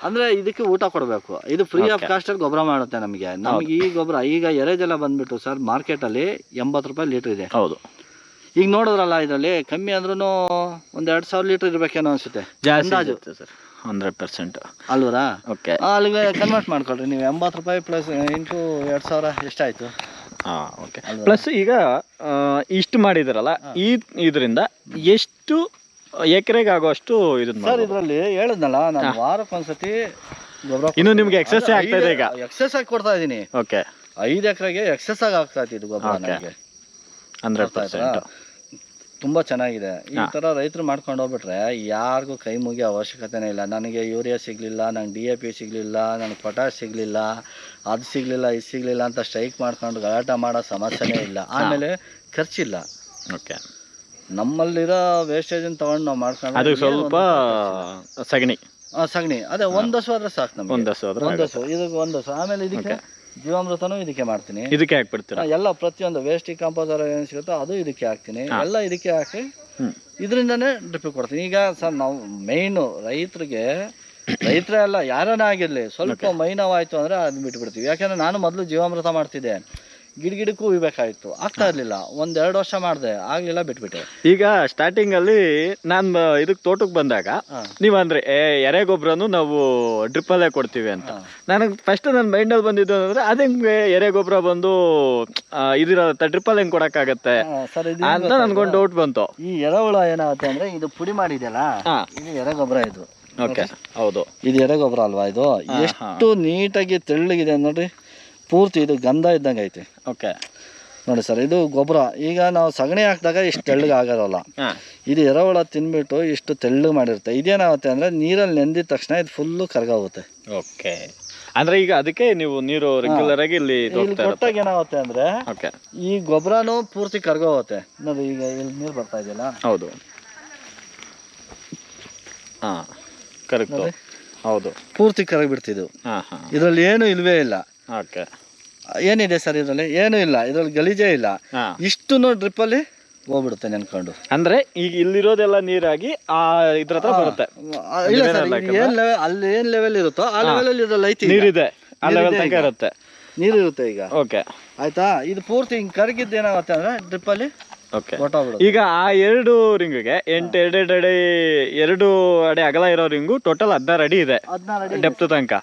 ಅಂದ್ರೆ ಇದಕ್ಕೆ ಊಟ ಕೊಡಬೇಕು. ಇದು ಫ್ರೀ ಆಫ್ ಕಾಸ್ಟ್ ಅಲ್ಲಿ ಗೊಬ್ಬರ ಮಾಡುತ್ತೆ ನಮಗೆ. ನಮ್ಗೆ ಈ ಗೊಬ್ಬರ ಈಗ ಎರೆಜಲ ಬಂದ್ಬಿಟ್ಟು ಸರ್ ಮಾರ್ಕೆಟ್ ಅಲ್ಲಿ ಎಂಬತ್ತು ರೂಪಾಯಿ ಲೀಟರ್ ಇದೆ. ಹೌದು. ಈಗ ನೋಡಿದ್ರಲ್ಲ ಇದರಲ್ಲಿ ಕಮ್ಮಿ ಅಂದ್ರೂ ಒಂದ್ ಎರಡ್ ಸಾವಿರ ಲೀಟರ್ ಇರ್ಬೇಕೇನೋ ಅನ್ಸುತ್ತೆ. ಜಾಸ್ತಿ ಅಂದಾಜು. ಇರುತ್ತೆ ಸರ್. ಹಂಡ್ರೆಡ್ ಪರ್ಸೆಂಟ್ ಅಲ್ವರಾ? ಓಕೆ ಅಲ್ಲಿಗೆ ಕನ್ವರ್ಟ್ ಮಾಡ್ಕೊಳ್ರಿ. ನೀವು ಎಂಬತ್ತು ರೂಪಾಯಿ ಪ್ಲಸ್ ಇಂಟು ಎರಡು ಸಾವಿರ ಎಷ್ಟಾಯ್ತು? ಹಾ ಓಕೆ ಪ್ಲಸ್ ಈಗ ಆ, ಇಷ್ಟು ಮಾಡಿದಿರಲ್ಲ ಈ ಇದರಿಂದ ಎಷ್ಟು ಎಕರೆಗೆ ಆಗೋಷ್ಟು ಇದನ್ನ ಸರ್ ಮಾಡ್ಬೋದು? ಇದರಲ್ಲಿ ಹೇಳಿದ್ನಲ್ಲ ನಾನು ವಾರಕ್ಕೊಂದ್ಸತಿ ಗೊಬ್ಬರ ಇನ್ನು ನಿಮ್ಗೆ ಎಕ್ಸಸ್ ಆಗ್ತಾ ಇದೆ ಈಗ. ಎಕ್ಸಸ್ ಆಗಿ ಕೊಡ್ತಾ ಇದೀನಿ ಓಕೆ ಐದು ಎಕರೆಗೆ ಎಕ್ಸಸ್ ಆಗಿ ಆಗ್ತಾ ಇತ್ತು ಇದು ಗೊಬ್ಬರ. ನನಗೆ ಹಂಡ್ರೆಡ್? ಪರ್ಸೆಂಟ್ ತುಂಬಾ ಚೆನ್ನಾಗಿದೆ. ಈ ತರ ರೈತರು ಮಾಡ್ಕೊಂಡು ಹೋಗ್ಬಿಟ್ರೆ ಯಾರಿಗೂ ಕೈ ಮುಗಿಯೋ ಅವಶ್ಯಕತೆನೇ ಇಲ್ಲ. ನನಗೆ ಯೂರಿಯಾ ಸಿಗ್ಲಿಲ್ಲ ನಂಗೆ ಡಿ ಎ ಪಿ ಸಿಗ್ಲಿಲ್ಲ ನನಗೆ ಪೊಟ್ಯಾಶ್ ಸಿಗ್ಲಿಲ್ಲ ಅದು ಸಿಗ್ಲಿಲ್ಲ ಇದು ಸಿಗ್ಲಿಲ್ಲ ಅಂತ ಸ್ಟ್ರೈಕ್ ಮಾಡ್ಕೊಂಡು ಗಲಾಟೆ ಮಾಡೋ ಸಮಸ್ಯೆನೇ ಇಲ್ಲ. ಆಮೇಲೆ ಖರ್ಚಿಲ್ಲ. ಓಕೆ. ನಮ್ಮಲ್ಲಿರೋ ವೇಸ್ಟೇಜ್ ತಗೊಂಡು ನಾವು ಮಾಡ್ಕೊಂಡು ಅದು ಸ್ವಲ್ಪ ಸಗಣಿ. ಆ, ಸಗಣಿ. ಅದೇ ಒಂದ್ ಹಸು ಆದ್ರೆ ಸಾಕು ನಮ್ಗೆ. ಒಂದು ಹಸು ಆದ್ರೆ ಒಂದ್ ಹಸು. ಇದಕ್ಕೆ ಒಂದ್ ಹಸು. ಆಮೇಲೆ ಇದಕ್ಕೆ ಜೀವಾಮೃತನೂ ಇದಕ್ಕೆ ಮಾಡ್ತೀನಿ. ಇದಕ್ಕೆ ಹಾಕ್ಬಿಡ್ತೀರಾ? ಎಲ್ಲ ಪ್ರತಿಯೊಂದು ವೇಸ್ಟ್ ಕಾಂಪೋಸರ್ ಏನು ಸಿಗುತ್ತೋ ಅದು ಇದಕ್ಕೆ ಹಾಕ್ತೀನಿ. ಎಲ್ಲ ಇದಕ್ಕೆ ಹಾಕಿ. ಇದರಿಂದನೇ ಡ್ರಿಪ್ ಕೊಡ್ತೀನಿ. ಈಗ ಸರ್ ನಾವು ಮೇಯ್ನು ರೈತರಿಗೆ ರೈತರೇ ಅಲ್ಲ ಯಾರನ್ನ ಆಗಿರ್ಲಿ ಸ್ವಲ್ಪ ಮೈನವಾಯ್ತು ಅಂದ್ರೆ ಅದನ್ನ ಬಿಟ್ಬಿಡ್ತೀವಿ. ಯಾಕಂದ್ರೆ ನಾನು ಮೊದಲು ಜೀವಾಮೃತ ಮಾಡ್ತಿದ್ದೆ. ಗಿಡ ಗಿಡಕ್ಕೂ ಉಯ್ಬೇಕಾಯ್ತು. ಆಗ್ತಾ ಇರ್ಲಿಲ್ಲ. ಒಂದ್ ಎರಡು ವರ್ಷ ಮಾಡಿದೆ. ಆಗ್ಲಿಲ್ಲ ಬಿಟ್ಬಿಟ್ಟೆ. ಈಗ ಸ್ಟಾರ್ಟಿಂಗ್ ಅಲ್ಲಿ ನಾನು ಇದಕ್ಕೆ ತೋಟಕ್ಕೆ ಬಂದಾಗ ನೀವ್ ಅಂದ್ರೆ ಏ ಎರೆ ಗೊಬ್ಬರನು ನಾವು ಡ್ರಿಪ್ ಅಲ್ಲೇ ಕೊಡ್ತೀವಿ ಅಂತ. ನನಗ್ ಫಸ್ಟ್ ನನ್ನ ಮೈಂಡಲ್ಲಿ ಬಂದಿದ್ದು ಅಂದ್ರೆ ಅದ್ ಎರೆ ಗೊಬ್ಬರ ಬಂದು ಇದಿರತ್ತೆ ಡ್ರಿಪ್ ಅಲ್ಲಿ ಹೆಂಗ್ ಕೊಡಕ್ಕಾಗತ್ತೆ? ಅಂತ ನನ್ಗೊಂದು ಡೌಟ್ ಬಂತು. ಈ ಎರೆಹುಳ ಏನಾಗುತ್ತೆ ಅಂದ್ರೆ ಇದು ಪುಡಿ ಮಾಡಿದೆಯಲ್ಲ ಇದು ಎರೆ ಗೊಬ್ಬರ ಇದು. ಓಕೆ ಹೌದು. ಇದು ಎರೆಗೊಬ್ಬರ ಅಲ್ವಾ ಇದು? ಎಷ್ಟು ನೀಟಾಗಿ ತೆಳ್ಳಗಿದೆ ನೋಡ್ರಿ. ಪೂರ್ತಿ ಇದು ಗಂಧ ಇದ್ದಂಗೆ ಐತೆ. ಓಕೆ ನೋಡಿ ಸರ್ ಇದು ಗೊಬ್ಬರ. ಈಗ ನಾವು ಸಗಣಿ ಹಾಕಿದಾಗ ಇಷ್ಟು ತೆಳ್ಳಗೆ ಆಗೋದಲ್ಲ. ಇದು ಎರವಳ ತಿನ್ಬಿಟ್ಟು ಇಷ್ಟು ತೆಳ್ಳಗೆ ಮಾಡಿರುತ್ತೆ. ಇದೇನಾಗುತ್ತೆ ಅಂದರೆ ನೀರಲ್ಲಿ ನೆಂದಿದ ತಕ್ಷಣ ಇದು ಫುಲ್ಲು ಕರಗೋಗುತ್ತೆ. ಓಕೆ ಅಂದ್ರೆ ಈಗ ಅದಕ್ಕೆ ನೀವು ನೀರು ರೆಗ್ಯುಲರ್ ಆಗಿ ಇಲ್ಲಿ ಕೊಟ್ಟಾಗ ಏನಾಗುತ್ತೆ ಅಂದರೆ ಓಕೆ ಈ ಗೊಬ್ಬರನೂ ಪೂರ್ತಿ ಕರ್ಗೋಗುತ್ತೆ. ನೋಡಿ ಈಗ ಇಲ್ಲಿ ನೀರು ಬರ್ತಾ ಇದೆಯಲ್ಲ? ಹೌದು. ಹಾ ಕರೆಕ್ಟ್ ಹೌದು. ಪೂರ್ತಿ ಕರಗಿಬಿಡ್ತಿದ್ವು. ಹಾ ಹಾ. ಇದರಲ್ಲಿ ಏನು ಇಲ್ವೇ ಇಲ್ಲ. ಓಕೆ. ಏನಿದೆ ಸರ್ ಇದರಲ್ಲಿ? ಏನೂ ಇಲ್ಲ. ಇದರಲ್ಲಿ ಗಲೀಜೇ ಇಲ್ಲ. ಹಾ. ಡ್ರಿಪ್ ಡ್ರಿಪ್ಪಲ್ಲಿ ಹೋಗ್ಬಿಡುತ್ತೆ ನೆನ್ಕೊಂಡು. ಅಂದ್ರೆ ಈಗ ಇಲ್ಲಿರೋದೆಲ್ಲ ನೀರಾಗಿ ಆ ಇದ್ರ ಹತ್ರ ಬರುತ್ತೆ. ಇಲ್ಲ ಸರ್ ಈಗ ಏನ್ ಲೆವೆಲ್ ಅಲ್ಲಿ ಏನ್ ಲೆವೆಲ್ ಇರುತ್ತೋ ಆ ಲೆವೆಲ್ ಅಲ್ಲಿ ಇದ್ರಲ್ಲಿ ಐತಿ ನೀರಿದೆ. ಆ ಲೆವೆಲ್ ತನಕ ಈಗ. ಇರುತ್ತೆ. ನೀರು ಇರುತ್ತೆ ಈಗ. ಓಕೆ. ಆಯ್ತಾ? ಇದು ಪೂರ್ತಿ ಹಿಂಗ್ ಕರಗಿದ್ದು ಏನಾಗುತ್ತೆ ಅಂದ್ರೆ ಡ್ರಿಪ್ ಅಲ್ಲಿ ಓಕೆ ಈಗ ಆ ಎರಡು ರಿಂಗ್ಗೆ ಎಂಟು ಎರಡೆರಡು ಅಡಿ ಎರಡು ಅಡಿ ಅಗಲ ಇರೋ ರಿಂಗು ಟೋಟಲ್ ಹದಿನಾರು ಅಡಿ ಇದೆ. ಹದಿನಾರು ಅಡಿ ಡೆಪ್ತ್ ತನಕ.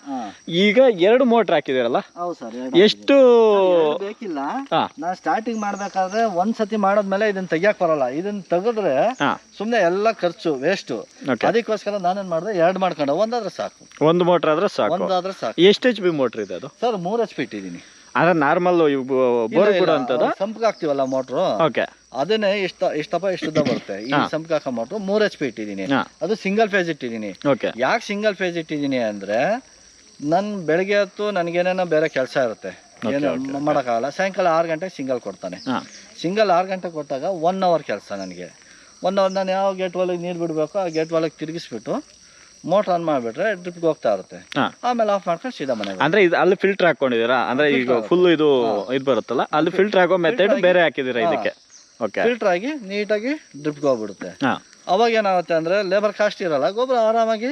ಈಗ ಎರಡು ಮೋಟರ್ ಹಾಕಿದಿರಲ್ಲ ಹೌದು ಸರ್ ಎಷ್ಟು ಬೇಕಿಲ್ಲ. ಹಾ. ಸ್ಟಾರ್ಟಿಂಗ್ ಮಾಡ್ಬೇಕಾದ್ರೆ ಒಂದ್ ಸತಿ ಮಾಡೋದ್ಮೇಲೆ ಇದನ್ನ ತೆಗಿಯಕ್ ಬರಲ್ಲ. ಇದನ್ನ ತೆಗೆದ್ರೆ ಹಾ. ಸುಮ್ನೆ ಎಲ್ಲ ಖರ್ಚು ವೇಸ್ಟ್ ಅದಕ್ಕೋಸ್ಕರ ನಾನೇನ್ ಮಾಡಿದೆ ಎರಡು ಮಾಡ್ಕೊಂಡು. ಒಂದಾದ್ರೆ ಸಾಕು. ಒಂದು ಮೋಟರ್ ಆದ್ರೆ ಸಾಕು. ಒಂದಾದ್ರೆ ಸಾಕು. ಎಷ್ಟು ಎಚ್ ಬಿ ಮೋಟ್ರ್ ಇದೆ ಅದು? ಸರ್ ಮೂರ್ ಎಚ್ ಪಿ ಇಟ್ಟಿದ್ದೀನಿ. ಅಂದ್ರೆ ನಾರ್ಮಲ್ ಬೋರ್ ಕೂಡ ಅಂತದ ಸಂಪರ್ಕ ಹಾಕ್ತಿವಲ್ಲ ಮೋಟ್ರು ಓಕೆ ಅದನ್ನೇ ಇಷ್ಟ ಇಷ್ಟಪ್ಪ ಇಷ್ಟದ ಬರುತ್ತೆ? ಈ ಸಂಪರ್ಕ ಮಾಡ್ತು ಮೂರ್ ಎಚ್ ಪಿ ಇಟ್ಟಿದ್ದೀನಿ. ಅದು ಸಿಂಗಲ್ ಫೇಸ್ ಇಟ್ಟಿದ್ದೀನಿ. ಯಾಕೆ ಸಿಂಗಲ್ ಫೇಸ್ ಇಟ್ಟಿದ್ದೀನಿ ಅಂದ್ರೆ ನನ್ ಬೆಳಗ್ಗೆ ಹೊತ್ತು ನನಗೇನೇನೋ ಬೇರೆ ಕೆಲಸ ಇರುತ್ತೆ. ಏನು ಮಾಡೋಕ್ಕಾಗಲ್ಲ. ಸಾಯಂಕಾಲ ಆರು ಗಂಟೆಗೆ ಸಿಂಗಲ್ ಕೊಡ್ತಾನೆ. ಸಿಂಗಲ್ ಆರು ಗಂಟೆ ಕೊಟ್ಟಾಗ ಒನ್ ಅವರ್ ಕೆಲಸ ನನಗೆ. ಒನ್ ಅವರ್ ನಾನು ಯಾವ ಗೇಟ್ ಒಳಗೆ ನೀರು ಬಿಡಬೇಕು ಆ ಗೇಟ್ ಒಳಗೆ ತಿರುಗಿಸ್ಬಿಟ್ಟು ಮೋಟರ್ ಆನ್ ಮಾಡಿಬಿಟ್ರೆ ಡ್ರಿಪ್ಗೆ ಹೋಗ್ತಾ ಇರುತ್ತೆ. ಆಮೇಲೆ ಆಫ್ ಮಾಡ್ಕೊಂಡು ಸೀದಾ ಮನೆ ಅಂದ್ರೆ ಇದು ಅಲ್ಲಿ ಫಿಲ್ಟರ್ ಹಾಕೊಂಡಿದೀರಾ ಅಂದ್ರೆ ಈಗ ಫುಲ್ ಇದು ಇದು ಬರುತ್ತಲ್ಲ? ಅಲ್ಲಿ ಫಿಲ್ಟರ್ ಹಾಕೋ ಮೆಥಡ್ ಬೇರೆ ಹಾಕಿದ್ದೀರಾ ಇದಕ್ಕೆ? ಓಕೆ ಫಿಲ್ಟರ್ ಆಗಿ ನೀಟಾಗಿ ಡ್ರಿಪ್ಗೆ ಹೋಗ್ಬಿಡುತ್ತೆ ಅವಾಗ ಏನಾಗುತ್ತೆ ಅಂದ್ರೆ ಲೇಬರ್ ಕಾಸ್ಟ್ ಇರಲ್ಲ ಗೊಬ್ಬರ ಆರಾಮಾಗಿ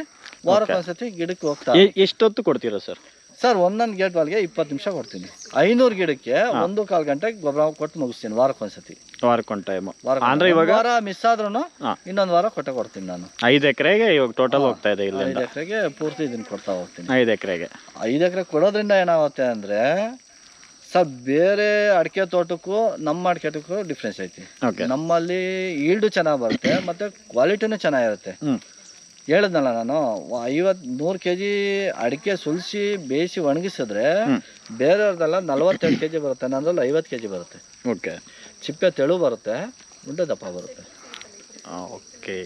ವಾರಕ್ಕೆ ಒಂದ್ಸತಿ ಗಿಡಕ್ಕೆ ಹೋಗ್ತಾ ಎಷ್ಟೊತ್ತು ಕೊಡ್ತೀರಾ ಸರ್ ಸರ್ ಒಂದೊಂದು ಗೇಟ್ ವಾಲ್ಗೆ ಇಪ್ಪತ್ತು ನಿಮಿಷ ಕೊಡ್ತೀನಿ. ಐನೂರು ಗಿಡಕ್ಕೆ ಒಂದು ಕಾಲು ಗಂಟೆಗೆ ಗೊಬ್ಬರ ಕೊಟ್ಟು ಮುಗಿಸ್ತೀನಿ ವಾರಕ್ಕೆ ಒಂದ್ಸತಿ. ವಾರಕ್ಕೊಂದು ಟೈಮು ಅಂದ್ರೆ ಇವಾಗ ವಾರ ಮಿಸ್ ಆದ್ರೂ ಇನ್ನೊಂದು ವಾರ ಕೊಟ್ಟೆ ಕೊಡ್ತೀನಿ ನಾನು. ಐದು ಎಕರೆಗೆ ಇವಾಗ ಟೋಟಲ್ ಹೋಗ್ತಾ ಇದೆ ಇಲ್ಲಿಂದ. ಐದು ಎಕರೆಗೆ ಪೂರ್ತಿ ಇದನ್ನ ಕೊಡ್ತಾ ಹೋಗ್ತೀನಿ. ಐದು ಎಕರೆಗೆ. ಐದು ಎಕರೆ ಕೊಡೋದ್ರಿಂದ ಏನಾಗುತ್ತೆ ಅಂದರೆ ಸರ್ ಬೇರೆ ಅಡಿಕೆ ತೋಟಕ್ಕೂ ನಮ್ಮ ಅಡಿಕೆ ತೋಟಕ್ಕೂ ಡಿಫ್ರೆನ್ಸ್ ಐತಿ. ಓಕೆ ನಮ್ಮಲ್ಲಿ ಈಲ್ಡು ಚೆನ್ನಾಗಿ ಬರುತ್ತೆ ಮತ್ತೆ ಕ್ವಾಲಿಟಿನೂ ಚೆನ್ನಾಗಿರುತ್ತೆ. ಹೇಳದ್ನಲ್ಲ ನಾನು ಐವತ್ ನೂರು ಕೆ ಜಿ ಅಡಿಕೆ ಸುಲಿಸಿ ಬೇಯಿಸಿ ಒಣಗಿಸಿದ್ರೆ ಬೇರೆ ಬೇರೆಯವ್ರದ್ದೆಲ್ಲ ನಲವತ್ತೆರಡು ಕೆ ಜಿ ಬರುತ್ತೆ ನನ್ನದ್ರಲ್ಲಿ ಐವತ್ತು ಕೆ ಜಿ ಬರುತ್ತೆ. ಓಕೆ ಚಿಪ್ಪೆ ತೆಳು ಬರುತ್ತೆ ಉಂಡೆ ದಪ್ಪ ಬರುತ್ತೆ. ಓಕೆ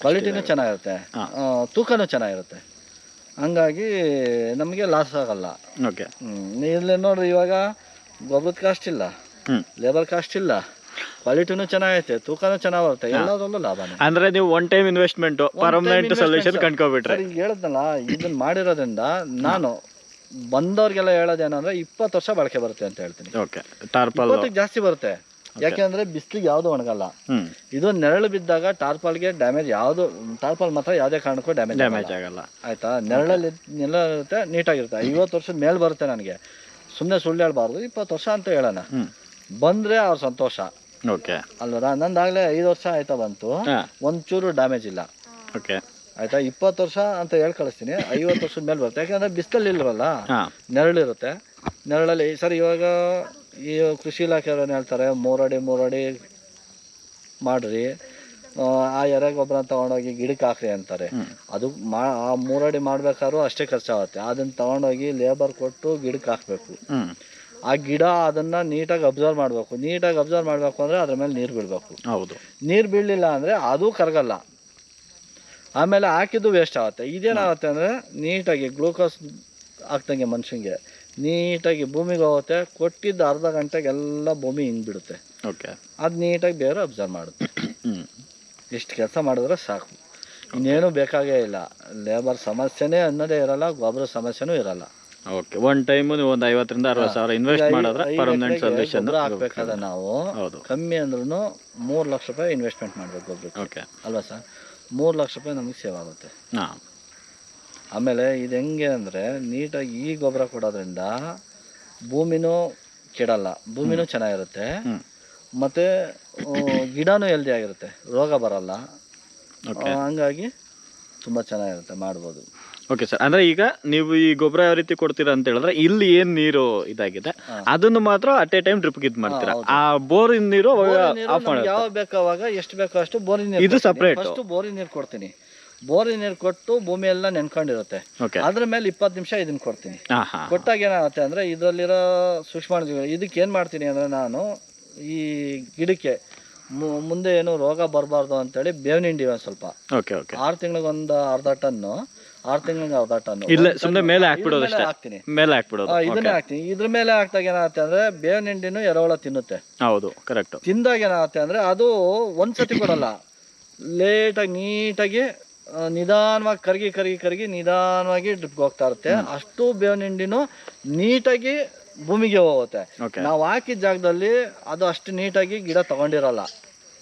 ಕ್ವಾಲಿಟಿನೂ ಚೆನ್ನಾಗಿರುತ್ತೆ. ಆ, ತೂಕನೂ ಚೆನ್ನಾಗಿರುತ್ತೆ. ಹಂಗಾಗಿ ನಮಗೆ ಲಾಸ್ ಆಗಲ್ಲ. ಓಕೆ ಇಲ್ಲಿ ನೋಡ್ರಿ ಇವಾಗ ಗೊಬ್ಬರದ ಕಾಸ್ಟ್ ಇಲ್ಲ. ಲೇಬರ್ ಕಾಸ್ಟ್ ಇಲ್ಲ. ಕ್ವಾಲಿಟಿನೂ ಚೆನ್ನಾಗೈತೆ ತೂಕನೂ ಚೆನ್ನಾಗಿ ಬರುತ್ತೆ ಎಲ್ಲದೊಂದು ಲಾಭ ಅಂದ್ರೆ ನೀವು one time investment permanent solution ಕಂಡ್ಕೊಬಿಟ್ರೆ. ಹೇಳಿದ್ನಲ್ಲ ಇದನ್ನ ಮಾಡಿರೋದ್ರಿಂದ ನಾನು ಬಂದವ್ರಿಗೆಲ್ಲ ಹೇಳೋದೇನಂದ್ರೆ ಇಪ್ಪತ್ತು ವರ್ಷ ಬಳಕೆ ಬರುತ್ತೆ ಅಂತ ಹೇಳ್ತೀನಿ. ಓಕೆ ಟಾರ್ಪಲ್ ಜಾಸ್ತಿ ಬರುತ್ತೆ. ಯಾಕೆಂದ್ರೆ ಬಿಸಿಲಿಗೆ ಯಾವುದು ಒಣಗಲ್ಲ. ಇದು ನೆರಳು ಬಿದ್ದಾಗ ಟಾರ್ಪಾಲ್ಗೆ ಡ್ಯಾಮೇಜ್ ಯಾವುದು ಟಾರ್ಪಾಲ್ ಮಾತ್ರ ಯಾವುದೇ ಕಾರಣಕ್ಕೂ ಡ್ಯಾಮೇಜ್ ಡ್ಯಾಮೇಜ್ ಆಗಲ್ಲ. ಆಯ್ತಾ? ನೆರಳಲ್ಲಿ ನೆಲ ಇರುತ್ತೆ ನೀಟಾಗಿರುತ್ತೆ. ಐವತ್ತು ವರ್ಷದ ಮೇಲೆ ಬರುತ್ತೆ ನನಗೆ. ಸುಮ್ಮನೆ ಸುಳ್ಳು ಹೇಳ್ಬಾರ್ದು. ಇಪ್ಪತ್ತು ವರ್ಷ ಅಂತ ಹೇಳೋಣ. ಬಂದ್ರೆ ಅವ್ರ ಸಂತೋಷ. ಓಕೆ ಅಲ್ವರ? ನಂದಾಗಲೇ ಐದು ವರ್ಷ ಆಯ್ತಾ ಬಂತು. ಒಂಚೂರು ಡ್ಯಾಮೇಜ್ ಇಲ್ಲ. ಓಕೆ ಆಯ್ತಾ? ಇಪ್ಪತ್ತು ವರ್ಷ ಅಂತ ಹೇಳಿ ಕಳಿಸ್ತೀನಿ. ಐವತ್ತು ವರ್ಷದ ಮೇಲೆ ಬರುತ್ತೆ. ಯಾಕೆಂದ್ರೆ ಬಿಸಿಲಲ್ಲಿ ಇಲ್ವಲ್ಲ? ನೆರಳಿರುತ್ತೆ. ನೆರಳಲ್ಲಿ ಸರ್ ಇವಾಗ ಈ ಕೃಷಿ ಇಲಾಖೆಯವ್ರು ಏನು ಹೇಳ್ತಾರೆ ಮೂರಡಿ ಮೂರಡಿ ಮಾಡ್ರಿ. ಆ, ಎರೆ ಗೊಬ್ಬರ ತೊಗೊಂಡೋಗಿ ಗಿಡಕ್ಕೆ ಹಾಕ್ರಿ ಅಂತಾರೆ. ಅದು ಮಾ ಆ ಮೂರಡಿ ಮಾಡ್ಬೇಕಾದ್ರೂ ಅಷ್ಟೇ ಖರ್ಚಾಗುತ್ತೆ. ಅದನ್ನು ತೊಗೊಂಡೋಗಿ ಲೇಬರ್ ಕೊಟ್ಟು ಗಿಡಕ್ಕೆ ಹಾಕಬೇಕು. ಆ ಗಿಡ ಅದನ್ನು ನೀಟಾಗಿ ಅಬ್ಸರ್ವ್ ಮಾಡಬೇಕು. ನೀಟಾಗಿ ಅಬ್ಸರ್ವ್ ಮಾಡಬೇಕು ಅಂದರೆ ಅದ್ರ ಮೇಲೆ ನೀರು ಬಿಡಬೇಕು ಹೌದು. ನೀರು ಬೀಳಲಿಲ್ಲ ಅಂದರೆ ಅದು ಕರಗಲ್ಲ. ಆಮೇಲೆ ಹಾಕಿದ್ದು ವೇಸ್ಟ್ ಆಗುತ್ತೆ. ಇದೇನಾಗುತ್ತೆ ಅಂದರೆ ನೀಟಾಗಿ ಗ್ಲೂಕೋಸ್ ಹಾಕ್ದಂಗೆ ಮನುಷ್ಯಂಗೆ. ನೀಟಾಗಿ ಭೂಮಿಗೆ ಹೋಗುತ್ತೆ ಕೊಟ್ಟಿದ್ದು ಅರ್ಧ ಗಂಟೆಗೆಲ್ಲ ಭೂಮಿ ಹಿಂಗ್ಬಿಡುತ್ತೆ ಓಕೆ. ಅದು ನೀಟಾಗಿ ಬೇರೆ ಅಬ್ಸರ್ವ್ ಮಾಡುತ್ತೆ. ಹ್ಮ್. ಇಷ್ಟು ಕೆಲಸ ಮಾಡಿದ್ರೆ ಸಾಕು. ಇನ್ನೇನು ಬೇಕಾಗೇ ಇಲ್ಲ. ಲೇಬರ್ ಸಮಸ್ಯೆನೇ ಅನ್ನೋದೇ ಇರಲ್ಲ ಗೊಬ್ಬರ ಸಮಸ್ಯೆನೂ ಇರಲ್ಲ. ಓಕೆ. ಒನ್ ಟೈಮ್ ನೀವು ಒಂದು ಐವತ್ತರಿಂದ ಅರವತ್ತು ಸಾವಿರ ಇನ್ವೆಸ್ಟ್ ಮಾಡಿದ್ರೆ ಪರ್ಮನೆಂಟ್ ಸೊಲ್ಯೂಷನ್ ಗೊಬ್ಬರ ಹಾಕ್ಬೇಕಾದ್ರೆ ನಾವು ಕಮ್ಮಿ ಅಂದ್ರೂ ಮೂರು ಲಕ್ಷ ರೂಪಾಯಿ ಇನ್ವೆಸ್ಟ್ಮೆಂಟ್ ಮಾಡಬೇಕು ಗೊಬ್ಬರಕ್ಕೆ ಓಕೆ. ಅಲ್ವಾ ಸರ್? ಮೂರು ಲಕ್ಷ ರೂಪಾಯಿ ನಮಗೆ ಸೇವ್ ಆಗುತ್ತೆ. ಹಾಂ. ಆಮೇಲೆ ಇದು ಹೆಂಗೆ ಅಂದರೆ ನೀಟಾಗಿ ಈ ಗೊಬ್ಬರ ಕೊಡೋದ್ರಿಂದ ಭೂಮಿನೂ ಕೆಡಲ್ಲ ಭೂಮಿನೂ ಚೆನ್ನಾಗಿರುತ್ತೆ. ಮತ್ತು ಗಿಡನೂ ಹೆಲ್ದಿ ಆಗಿರುತ್ತೆ ರೋಗ ಬರಲ್ಲ. ಹಂಗಾಗಿ ತುಂಬ ಚೆನ್ನಾಗಿರುತ್ತೆ ಮಾಡ್ಬೋದು. ಓಕೆ ಸರ್ ಅಂದ್ರೆ ಈಗ ನೀವು ಈ ಗೊಬ್ಬರ ಯಾವ ರೀತಿ ಕೊಡ್ತೀರಾ ಅಂತ ಹೇಳಿದ್ರೆ ಇಲ್ಲಿ ಏನು ನೀರು ಇದಾಗಿದೆ. ಅದನ್ನು ಮಾತ್ರ ಅಟ್ ಎ ಟೈಮ್ ಡ್ರಿಪ್ ಇದು ಮಾಡ್ತೀರಾ? ಆ ಬೋರಿನ ನೀರು ಆಫ್ ನಮ್ಗೆ ಮಾಡಿ ಯಾವಾಗ ಬೇಕೋ ಅವಾಗ ಎಷ್ಟು ಬೇಕೋ ಅಷ್ಟು ಬೋರಿನ ನೀರು ಇದು ಸಪ್ರೇಟ್ ಬೋರಿನ ನೀರು ಕೊಡ್ತೀನಿ. ಬೋರಿನ ನೀರು ಕೊಟ್ಟು ಭೂಮಿ ಎಲ್ಲ ನೆನ್ಕೊಂಡಿರುತ್ತೆ. ಓಕೆ ಅದ್ರ ಮೇಲೆ ಇಪ್ಪತ್ತು ನಿಮಿಷ ಇದನ್ನ ಕೊಡ್ತೀನಿ. ಹಾ ಹಾ ಕೊಟ್ಟಾಗ ಏನಾಗುತ್ತೆ ಅಂದ್ರೆ ಇದರಲ್ಲಿರೋ ಸೂಕ್ಷ್ಮ ಇದಕ್ಕೆ ಏನು ಮಾಡ್ತೀನಿ ಅಂದ್ರೆ ನಾನು ಈ ಗಿಡಕ್ಕೆ ಮು- ಮುಂದೆ ಏನು ರೋಗ ಬರಬಾರ್ದು ಅಂತೇಳಿ ಬೇವಿನ ಹಿಂಡಿ ಒಂದು ಸ್ವಲ್ಪ. ಓಕೆ ಓಕೆ ಆರು ತಿಂಗಳಿಗೆ ಒಂದು ಅರ್ಧ ಟನ್ನು ಆರು ತಿಂಗಳಿಗೆ ಅರ್ಧ ಟನ್ನು. ಇಲ್ಲೇ ಸುಮ್ಮನೆ ಮೇಲೆ ಇದ್ರ ಹಾಕ್ಬಿಡೋದು ಮೇಲೆ ಅಷ್ಟೇ. ಹಾಕ್ತೀನಿ. ಮೇಲೆ ಹಾಕ್ಬಿಡೋದು. ಆ, ಓಕೆ ಇದನ್ನೇ ಹಾಕ್ತೀನಿ. ಇದ್ರ ಮೇಲೆ ಹಾಕ್ದಾಗ ಏನಾಗುತ್ತೆ ಅಂದ್ರೆ ಬೇವಿನ ಹಿಂಡಿನೂ ಎರೆಹುಳ ತಿನ್ನುತ್ತೆ. ಹೌದು ಕರೆಕ್ಟ್ ತಿಂದಾಗ ಏನಾಗುತ್ತೆ ಅಂದ್ರೆ ಅದು ಒಂದ್ಸತಿ ಕೊಡಲ್ಲ. ಲೇಟಾಗಿ ನೀಟಾಗಿ ನಿಧಾನವಾಗಿ ಕರಗಿ ಕರಗಿ ಕರಗಿ ನಿಧಾನವಾಗಿ ಡ್ರಿಪ್ಗೆ ಹೋಗ್ತಾ ಇರುತ್ತೆ. ಅಷ್ಟು ಬೇವಿನ ಹಿಂಡಿನೂ ನೀಟಾಗಿ ಭೂಮಿಗೆ ಹೋಗುತ್ತೆ. ನಾವು ಹಾಕಿದ ಜಾಗದಲ್ಲಿ ಅದು ಅಷ್ಟು ನೀಟಾಗಿ ಗಿಡ ತಗೊಂಡಿರಲ್ಲ.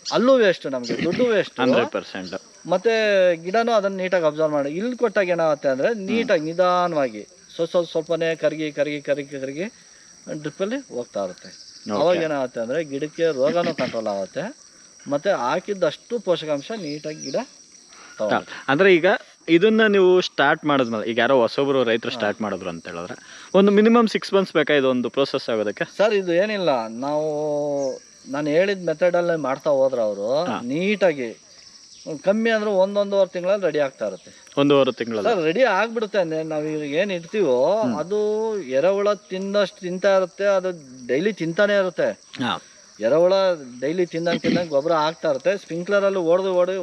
ಅಲ್ಲೂ ವೇಸ್ಟ್ ನಮಗೆ ದುಡ್ಡು ವೇಸ್ಟ್ ಪರ್ಸೆಂಟ್. ಮತ್ತೆ ಗಿಡನೂ ಅದನ್ನ ನೀಟಾಗಿ ಅಬ್ಸರ್ವ್ ಮಾಡಿ. ಇಲ್ಲಿ ಕೊಟ್ಟಾಗ ಏನಾಗುತ್ತೆ ಅಂದರೆ ನೀಟಾಗಿ ನಿಧಾನವಾಗಿ ಸ್ವಲ್ಪ ಸ್ವಲ್ಪ ಸ್ವಲ್ಪನೇ ಕರಗಿ ಕರಗಿ ಕರಗಿ ಕರಗಿ ಡ್ರಿಪ್ಪಲ್ಲಿ ಹೋಗ್ತಾ ಇರುತ್ತೆ. ಅವಾಗ ಏನಾಗುತ್ತೆ ಅಂದರೆ ಗಿಡಕ್ಕೆ ರೋಗನೂ ಕಂಟ್ರೋಲ್ ಆಗುತ್ತೆ. ಮತ್ತು ಹಾಕಿದ್ದಷ್ಟು ಪೋಷಕಾಂಶ ನೀಟಾಗಿ ಗಿಡ ಅಂದ್ರೆ ಈಗ ಇದನ್ನ ನೀವು ಸ್ಟಾರ್ಟ್ ಮಾಡಿದ್ಮೇಲೆ ಈಗ ಯಾರೋ ಹೊಸೊಬ್ರು ರೈತರು ಸ್ಟಾರ್ಟ್ ಮಾಡಿದ್ರು ಅಂತ ಹೇಳಿದ್ರೆ ಒಂದು ಮಿನಿಮಮ್ ಸಿಕ್ಸ್ ಮಂತ್ಸ್ ಬೇಕಾ ಇದೊಂದು ಪ್ರೋಸೆಸ್ ಆಗೋದಕ್ಕೆ? ಸರ್ ಇದು ಏನಿಲ್ಲ. ನಾವು ನಾನು ಹೇಳಿದ ಮೆಥಡಲ್ಲೇ ಮಾಡ್ತಾ ಹೋದ್ರೆ ಅವರು ನೀಟಾಗಿ ಕಮ್ಮಿ ಅಂದ್ರೆ ಒಂದೊಂದುವರೆ ತಿಂಗಳಲ್ಲಿ ರೆಡಿ ಆಗ್ತಾ ಇರುತ್ತೆ. ಒಂದೂವರೆ ತಿಂಗಳಲ್ಲಿ. ಸರ್ ರೆಡಿ ಆಗ್ಬಿಡುತ್ತೆ. ಅಂದ್ರೆ ನಾವು ಈಗ ಏನು ಇಡ್ತೀವೋ ಅದು ಎರೆಹುಳ ತಿಂದಷ್ಟು ತಿಂತಾ ಇರುತ್ತೆ ಅದು ಡೈಲಿ ತಿಂತಾನೆ ಇರುತ್ತೆ. ಹಾಂ. ಎರೆಹುಳ ಡೈಲಿ ತಿಂದಂಗೆ ತಿಂದಂಗೆ ಗೊಬ್ಬರ ಆಗ್ತಾ ಇರುತ್ತೆ. ಸ್ಪ್ರಿಂಕ್ಲರಲ್ಲಿ ಹೊಡೆದು ಹೊಡೆದು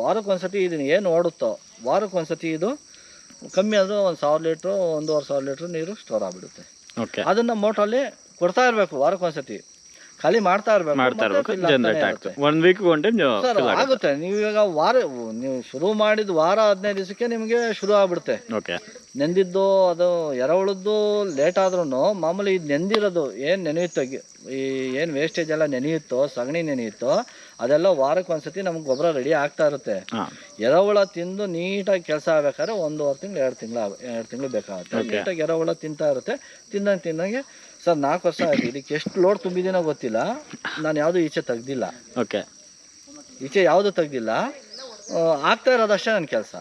ವಾರಕ್ಕೊಂದ್ಸತಿ ಇದನ್ನು ಏನು ಓಡುತ್ತೋ ವಾರಕ್ಕೊಂದ್ಸತಿ ಇದು ಕಮ್ಮಿ ಅಂದರೆ ಒಂದು ಸಾವಿರ ಲೀಟ್ರು ಒಂದೂವರೆ ಸಾವಿರ ಲೀಟ್ರ್ ನೀರು ಸ್ಟೋರ್ ಆಗಿಬಿಡುತ್ತೆ. ಓಕೆ ಅದನ್ನು ಮೋಟ್ರಲ್ಲಿ ಕೊಡ್ತಾ ಇರಬೇಕು ವಾರಕ್ಕೊಂದ್ಸತಿ ಖಾಲಿ ಮಾಡ್ತಾ ಇರ್ಬೇಕು ಮಾಡ್ತಾ ಇರ್ಬೇಕು ಜನರೇಟ್ ಆಗ್ತದೆ. ಒನ್ ವೀಕ್ ಒನ್ ಟೈಮ್ ಆಗುತ್ತೆ. ನೀವು ಇವಾಗ ವಾರ ನೀವು ಶುರು ಮಾಡಿದ ವಾರ ಹದಿನೈದು ದಿವಸಕ್ಕೆ ನಿಮಗೆ ಶುರು ಆಗ್ಬಿಡುತ್ತೆ. ಓಕೆ ನೆಂದಿದ್ದು ಅದು ಎರವಳದ್ದು ಲೇಟ್ ಆದ್ರೂ ಮಾಮೂಲಿ ಇದು ನೆಂದಿರೋದು ಏನು ನೆನೆಯುತ್ತೋ ಈ ಏನು ವೇಸ್ಟೇಜ್ ಎಲ್ಲ ನೆನೆಯುತ್ತೋ ಸಗಣಿ ನೆನೆಯುತ್ತೋ ಅದೆಲ್ಲ ವಾರಕ್ಕೆ ಒಂದ್ಸತಿ ನಮ್ಗೆ ಗೊಬ್ಬರ ರೆಡಿ ಆಗ್ತಾ ಇರುತ್ತೆ. ಎರವಳ ಎರೆಹುಳ ತಿಂದು ನೀಟಾಗಿ ಕೆಲಸ ಆಗ್ಬೇಕಾದ್ರೆ ಒಂದೂವರೆ ತಿಂಗಳು ಎರಡು ತಿಂಗಳು ಎರಡು ತಿಂಗಳು ಬೇಕಾಗುತ್ತೆ. ನೀಟಾಗಿ ಎರವಳ ತಿಂತಾ ಇರುತ್ತೆ. ತಿಂದಂಗೆ ತಿಂದಂಗೆ ಸರ್ ನಾಲ್ಕು ವರ್ಷ ಆಯ್ತು. ಇದಕ್ಕೆ ಎಷ್ಟು ಲೋಡ್ ತುಂಬಿದ್ದೀನೋ ಗೊತ್ತಿಲ್ಲ. ನಾನು ಯಾವುದು ಈಚೆ ತೆಗ್ದಿಲ್ಲ. ಓಕೆ. ಈಚೆ ಯಾವುದು ತೆಗ್ದಿಲ್ಲ. ಆಗ್ತಾ ಇರೋದಷ್ಟೇ ನನ್ನ ಕೆಲಸ.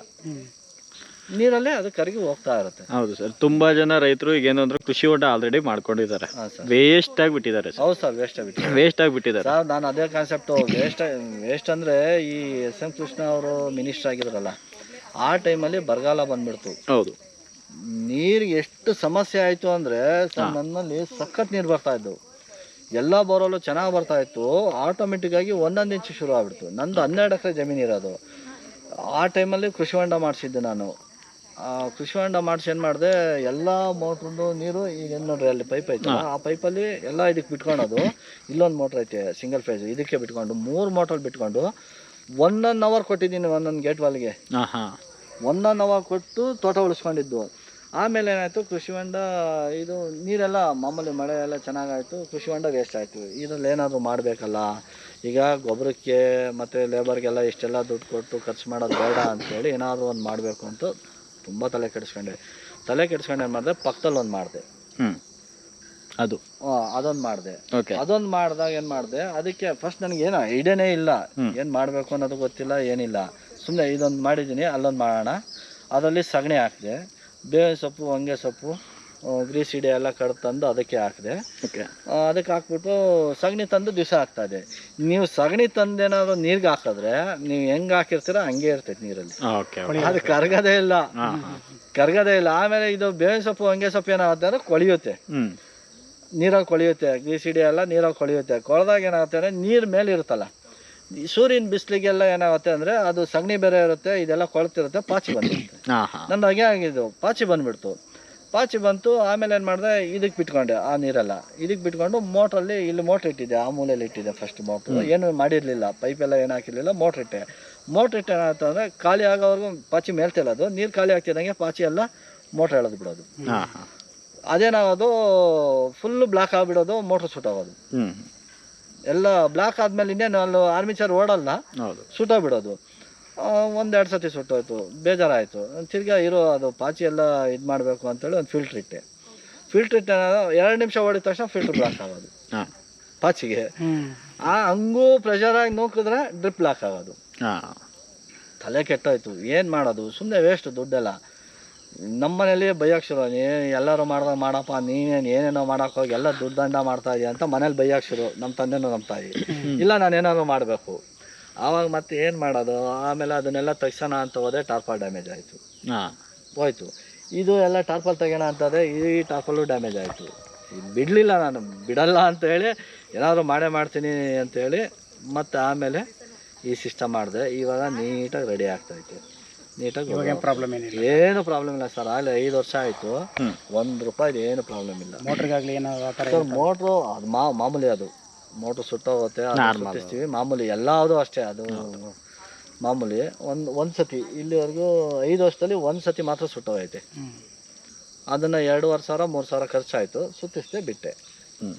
ನೀರಲ್ಲೇ ಅದು ಕರಗಿ ಹೋಗ್ತಾ ಇರುತ್ತೆ. ಹೌದು ಸರ್. ತುಂಬಾ ಜನ ರೈತರು ಈಗ ಏನು ಅಂದ್ರೆ ಕೃಷಿ ಹೊಂಡ ಆಲ್ರೆಡಿ ಮಾಡ್ಕೊಂಡಿದ್ದಾರೆ. ವೇಸ್ಟ್ ಆಗಿ ಬಿಟ್ಟಿದ್ದಾರೆ ಹೌದು ಸರ್ ವೇಸ್ಟ್ ಬಿಟ್ಟಿದ್ದಾರೆ. ವೇಸ್ಟ್ ಆಗಿ ಬಿಟ್ಟಿದ್ದಾರೆ. ಸರ್ ನಾನು ಅದೇ ಕಾನ್ಸೆಪ್ಟು ವೇಸ್ಟ್ ವೇಸ್ಟ್ ಅಂದರೆ ಈ ಎಸ್ ಎಂ ಕೃಷ್ಣ ಅವರು ಮಿನಿಸ್ಟರ್ ಆಗಿದ್ರಲ್ಲ ಆ ಟೈಮಲ್ಲಿ ಬರಗಾಲ ಬಂದ್ಬಿಡ್ತು. ಹೌದು. ನೀರಿಗೆ ಎಷ್ಟು ಸಮಸ್ಯೆ ಆಯಿತು ಅಂದರೆ ನನ್ನಲ್ಲಿ ಸಖತ್ ನೀರು ಬರ್ತಾ ಇದ್ದವು. ಎಲ್ಲ ಬೋರಲ್ಲು ಚೆನ್ನಾಗಿ ಬರ್ತಾ ಇತ್ತು. ಆಟೋಮೆಟಿಕ್ಕಾಗಿ ಒಂದೊಂದು ಇಂಚು ಶುರು ಆಗ್ಬಿಡ್ತು. ನಂದು ಹನ್ನೆರಡು ಎಕರೆ ಜಮೀನು ಇರೋದು. ಆ ಟೈಮಲ್ಲಿ ಕೃಷಿ ಹೊಂಡ ಮಾಡಿಸಿದ್ದೆ ನಾನು. ಆ ಕೃಷಿ ಹೊಂಡ ಮಾಡಿಸಿ ಏನು ಮಾಡಿದೆ ಎಲ್ಲ ಮೋಟ್ರದ್ದು ನೀರು ಈಗ ಏನು ನೋಡ್ರಿ ಅಲ್ಲಿ ಪೈಪ್ ಐತೆ ಆ ಪೈಪಲ್ಲಿ ಎಲ್ಲ ಇದಕ್ಕೆ ಬಿಟ್ಕೊಳೋದು ಇಲ್ಲೊಂದು ಮೋಟ್ರ್ ಐತೆ ಸಿಂಗಲ್ ಫೇಸ್ ಇದಕ್ಕೆ ಬಿಟ್ಕೊಂಡು ಮೂರು ಮೋಟ್ರಲ್ಲಿ ಬಿಟ್ಕೊಂಡು ಒನ್ ಅವರ್ ಕೊಟ್ಟಿದ್ದೀನಿ ಒಂದೊಂದು ಗೇಟ್ ವಾಲ್ಗೆ ಒನ್ ಅವರ್ ಕೊಟ್ಟು ತೋಟ ಉಳಿಸ್ಕೊಂಡಿದ್ದು. ಆಮೇಲೆ ಏನಾಯಿತು ಕೃಷಿ ಹೊಂಡ ಇದು ನೀರೆಲ್ಲ ಮಾಮೂಲಿ ಮಳೆ ಎಲ್ಲ ಚೆನ್ನಾಗಾಯಿತು ಕೃಷಿ ಹೊಂಡ ವೇಸ್ಟ್ ಆಯಿತು. ಇದರಲ್ಲಿ ಏನಾದರೂ ಮಾಡಬೇಕಲ್ಲ? ಈಗ ಗೊಬ್ಬರಕ್ಕೆ ಮತ್ತು ಲೇಬರ್ಗೆಲ್ಲ ಇಷ್ಟೆಲ್ಲ ದುಡ್ಡು ಕೊಟ್ಟು ಖರ್ಚು ಮಾಡೋದು ಬೇಡ ಅಂಥೇಳಿ ಏನಾದರೂ ಒಂದು ಮಾಡಬೇಕು ಅಂತ ತುಂಬ ತಲೆ ಕೆಡಿಸ್ಕೊಂಡೆ. ತಲೆ ಕೆಡಿಸ್ಕೊಂಡು ಏನು ಮಾಡಿದೆ? ಪಕ್ಕದಲ್ಲಿ ಒಂದು ಮಾಡಿದೆ. ಹ್ಮ್. ಅದು. ಅದೊಂದು ಮಾಡಿದೆ. ಓಕೆ. ಅದೊಂದು ಮಾಡಿದಾಗ ಏನು ಮಾಡಿದೆ? ಅದಕ್ಕೆ ಫಸ್ಟ್ ನನಗೆ ಏನೋ ಐಡಿಯಾನೇ ಇಲ್ಲ. ಏನು ಮಾಡಬೇಕು ಅನ್ನೋದು ಗೊತ್ತಿಲ್ಲ ಏನಿಲ್ಲ. ಸುಮ್ಮನೆ ಇದೊಂದು ಮಾಡಿದ್ದೀನಿ ಅಲ್ಲೊಂದು ಮಾಡೋಣ. ಅದರಲ್ಲಿ ಸಗಣಿ ಹಾಕಿದೆ. ಬೇವಿನ ಸೊಪ್ಪು ಹೊಂಗೆ ಸೊಪ್ಪು ಗ್ರೀಸ್ ಹಿಡಿ ಎಲ್ಲ ಕಡ್ದು ತಂದು ಅದಕ್ಕೆ ಹಾಕಿದೆ. ಓಕೆ ಅದಕ್ಕೆ ಹಾಕ್ಬಿಟ್ಟು ಸಗಣಿ ತಂದು ದಿವಸ ಇದೆ ನೀವು ಸಗಣಿ ತಂದೇನಾದ್ರು ನೀರಿಗೆ ಹಾಕಿದ್ರೆ ನೀವು ಹೆಂಗೆ ಹಾಕಿರ್ತೀರ ಹಂಗೆ ಇರ್ತೈತೆ ನೀರಲ್ಲಿ. ಓಕೆ ಅದು ಕರಗದೇ ಇಲ್ಲ. ಕರಗದೇ ಇಲ್ಲ. ಆಮೇಲೆ ಇದು ಬೇವಿನ ಸೊಪ್ಪು ಹಂಗೆ ಸೊಪ್ಪು ಏನಾಗುತ್ತೆ ಅಂದ್ರೆ ಕೊಳಿಯುತ್ತೆ. ನೀರಾಗಿ ಕೊಳೆಯುತ್ತೆ. ಗ್ರೀಸಿಡಿ ಎಲ್ಲ ನೀರಾಗಿ ಕೊಳಿಯುತ್ತೆ. ಕೊಳೆದಾಗ ಏನಾಗುತ್ತೆ ಅಂದ್ರೆ ನೀರ್ ಮೇಲೆ ಇರುತ್ತಲ್ಲ. ಸೂರ್ಯನ ಬಿಸಿಲಿಗೆಲ್ಲ ಏನಾಗುತ್ತೆ ಅಂದರೆ ಅದು ಸಗಣಿ ಬೇರೆ ಇರುತ್ತೆ ಇದೆಲ್ಲ ಕೊಳ್ತಿರುತ್ತೆ ಪಾಚಿ ಬಂದಿರುತ್ತೆ ನಂದು ಹಾಗೆ ಆಗಿದ್ದು ಪಾಚಿ ಬಂದ್ಬಿಡ್ತು. ಪಾಚಿ ಬಂತು ಆಮೇಲೆ ಏನು ಮಾಡಿದೆ ಇದಕ್ಕೆ ಬಿಟ್ಕೊಂಡೆ ಆ ನೀರೆಲ್ಲ. ಇದಕ್ಕೆ ಬಿಟ್ಕೊಂಡು ಮೋಟ್ರಲ್ಲಿ ಇಲ್ಲಿ ಮೋಟ್ರ್ ಇಟ್ಟಿದ್ದೆ ಆ ಮೂಲೆಯಲ್ಲಿ ಇಟ್ಟಿದ್ದೆ ಫಸ್ಟ್ ಮೋಟ್ರು. ಏನು ಮಾಡಿರಲಿಲ್ಲ ಪೈಪೆಲ್ಲ ಏನು ಹಾಕಿರಲಿಲ್ಲ ಮೋಟ್ರ್ ಇಟ್ಟೆ. ಮೋಟ್ರ್ ಇಟ್ಟೆ ಏನಾಯ್ತು ಅಂದರೆ ಖಾಲಿ ಆಗೋವರೆಗೂ ಪಾಚಿ ಮೇಲ್ತಿಲ್ಲದು ನೀರು ಖಾಲಿ ಆಗ್ತಿದ್ದಂಗೆ ಪಾಚಿ ಎಲ್ಲ ಮೋಟ್ರ್ ಎಳೆದು ಬಿಡೋದು. ಅದೇನಾಗೋದು ಫುಲ್ ಬ್ಲಾಕ್ ಆಗಿಬಿಡೋದು ಮೋಟ್ರ್ ಸುಟ್ಟೋಗೋದು ಎಲ್ಲ ಬ್ಲಾಕ್ ಆದಮೇಲೆ ಇನ್ನೇನು ಅಲ್ಲಿ ಆರ್ಮಿಚರ್ ಓಡಲ್ಲ ಹೌದು. ಸುಟ್ಟೋಗ್ಬಿಡೋದು ಒಂದೆರಡು ಸತಿ ಸುಟ್ಟೋಯ್ತು ಬೇಜಾರಾಯಿತು. ತಿರ್ಗಾ ಇರೋ ಅದು ಪಾಚಿ ಎಲ್ಲ ಇದು ಮಾಡಬೇಕು ಅಂತೇಳಿ ಒಂದು ಫಿಲ್ಟ್ರ್ ಇಟ್ಟೆ. ಫಿಲ್ಟ್ರ್ ಇಟ್ಟೆ ಎರಡು ನಿಮಿಷ ಓಡಿದ ತಕ್ಷಣ ಫಿಲ್ಟ್ರ್ ಬ್ಲಾಕ್ ಆಗೋದು. ಪಾಚಿಗೆ. ಆ ಹಂಗೂ ಪ್ರೆಷರಾಗಿ ನೂಕಿದ್ರೆ ಡ್ರಿಪ್ ಬ್ಲಾಕ್ ಆಗೋದು. ಹಾಂ. ತಲೆ ಕೆಟ್ಟೋಯ್ತು. ಏನು ಮಾಡೋದು? ಸುಮ್ಮನೆ ವೇಸ್ಟ್ ದುಡ್ಡೆಲ್ಲ. ನಮ್ಮ ಮನೇಲಿ ಬೈಯಕ್ಕೆ ಶುರು. ನೀ ಎಲ್ಲರೂ ಮಾಡ್ದಾಗ ಮಾಡಪ್ಪ ನೀನೇನು ಏನೇನೋ ಮಾಡಕ್ಕೆ ಹೋಗಿ ಎಲ್ಲ ದುಡ್ಡು ದಂಡ ಮಾಡ್ತಾ ಇದೀಯ ಅಂತ ಮನೇಲಿ ಬೈಯಕ್ಕೆ ಶುರು. ನಮ್ಮ ತಂದೆನೂ ನಮ್ಮ ತಾಯಿ. ಇಲ್ಲ ನಾನು ಏನಾದ್ರು ಮಾಡಬೇಕು. ಆವಾಗ ಮತ್ತೆ ಏನು ಮಾಡೋದು? ಆಮೇಲೆ ಅದನ್ನೆಲ್ಲ ತೆಗ್ಸೋಣ ಅಂತ ಹೋದೆ ಟಾರ್ಪಲ್ ಡ್ಯಾಮೇಜ್ ಆಯಿತು. ಹಾಂ. ಹೋಯ್ತು. ಇದು ಎಲ್ಲ ಟಾರ್ಪಲ್ ತೆಗೋಣ ಅಂತಂದರೆ ಈ ಟಾರ್ಪಲ್ಲು ಡ್ಯಾಮೇಜ್ ಆಯಿತು. ಬಿಡಲಿಲ್ಲ ನಾನು ಬಿಡಲ್ಲ ಅಂತೇಳಿ ಏನಾದರೂ ಮಾಡೇ ಮಾಡ್ತೀನಿ ಅಂತೇಳಿ ಮತ್ತು ಆಮೇಲೆ ಈ ಸಿಸ್ಟಮ್ ಮಾಡಿದೆ. ಇವಾಗ ನೀಟಾಗಿ ರೆಡಿ ಆಗ್ತಾಯಿತ್ತು ನೀಟಾಗಿ ಇವಾಗ ಏನು ಪ್ರಾಬ್ಲಮ್ ಏನಿಲ್ಲ. ಏನು ಪ್ರಾಬ್ಲಮ್ ಇಲ್ಲ ಸರ್ ಆಗಲೇ ಐದು ವರ್ಷ ಆಯಿತು. ಒಂದ್ ರೂಪಾಯಿದು ಏನು ಪ್ರಾಬ್ಲಮ್ ಇಲ್ಲ. ಮೋಟ್ರಿಗಾಗಲಿ ಏನೋ ಆ ಥರ ಸರ್ ಮೋಟ್ರು ಅದು ಮಾ ಮಾಮೂಲಿ ಅದು. ಮೋಟ್ರ್ ಸುಟ್ಟೋಗುತ್ತೆ ಅದನ್ನ. ಸುತ್ತಿಸ್ತೀವಿ ಮಾಮೂಲಿ ಎಲ್ಲದೂ ಅಷ್ಟೇ ಅದು ಮಾಮೂಲಿ. ಒಂದು ಒಂದು ಸತಿ ಇಲ್ಲಿವರೆಗೂ ಐದು ವರ್ಷದಲ್ಲಿ ಒಂದು ಸತಿ ಮಾತ್ರ ಸುಟ್ಟೋಗೈತೆ. ಅದನ್ನ ಅದನ್ನು ಎರಡೂವರೆ ಸಾವಿರ ಮೂರು ಸಾವಿರ ಖರ್ಚಾಯಿತು ಸುತ್ತಿಸ್ದೆ ಬಿಟ್ಟೆ. ಹ್ಮ್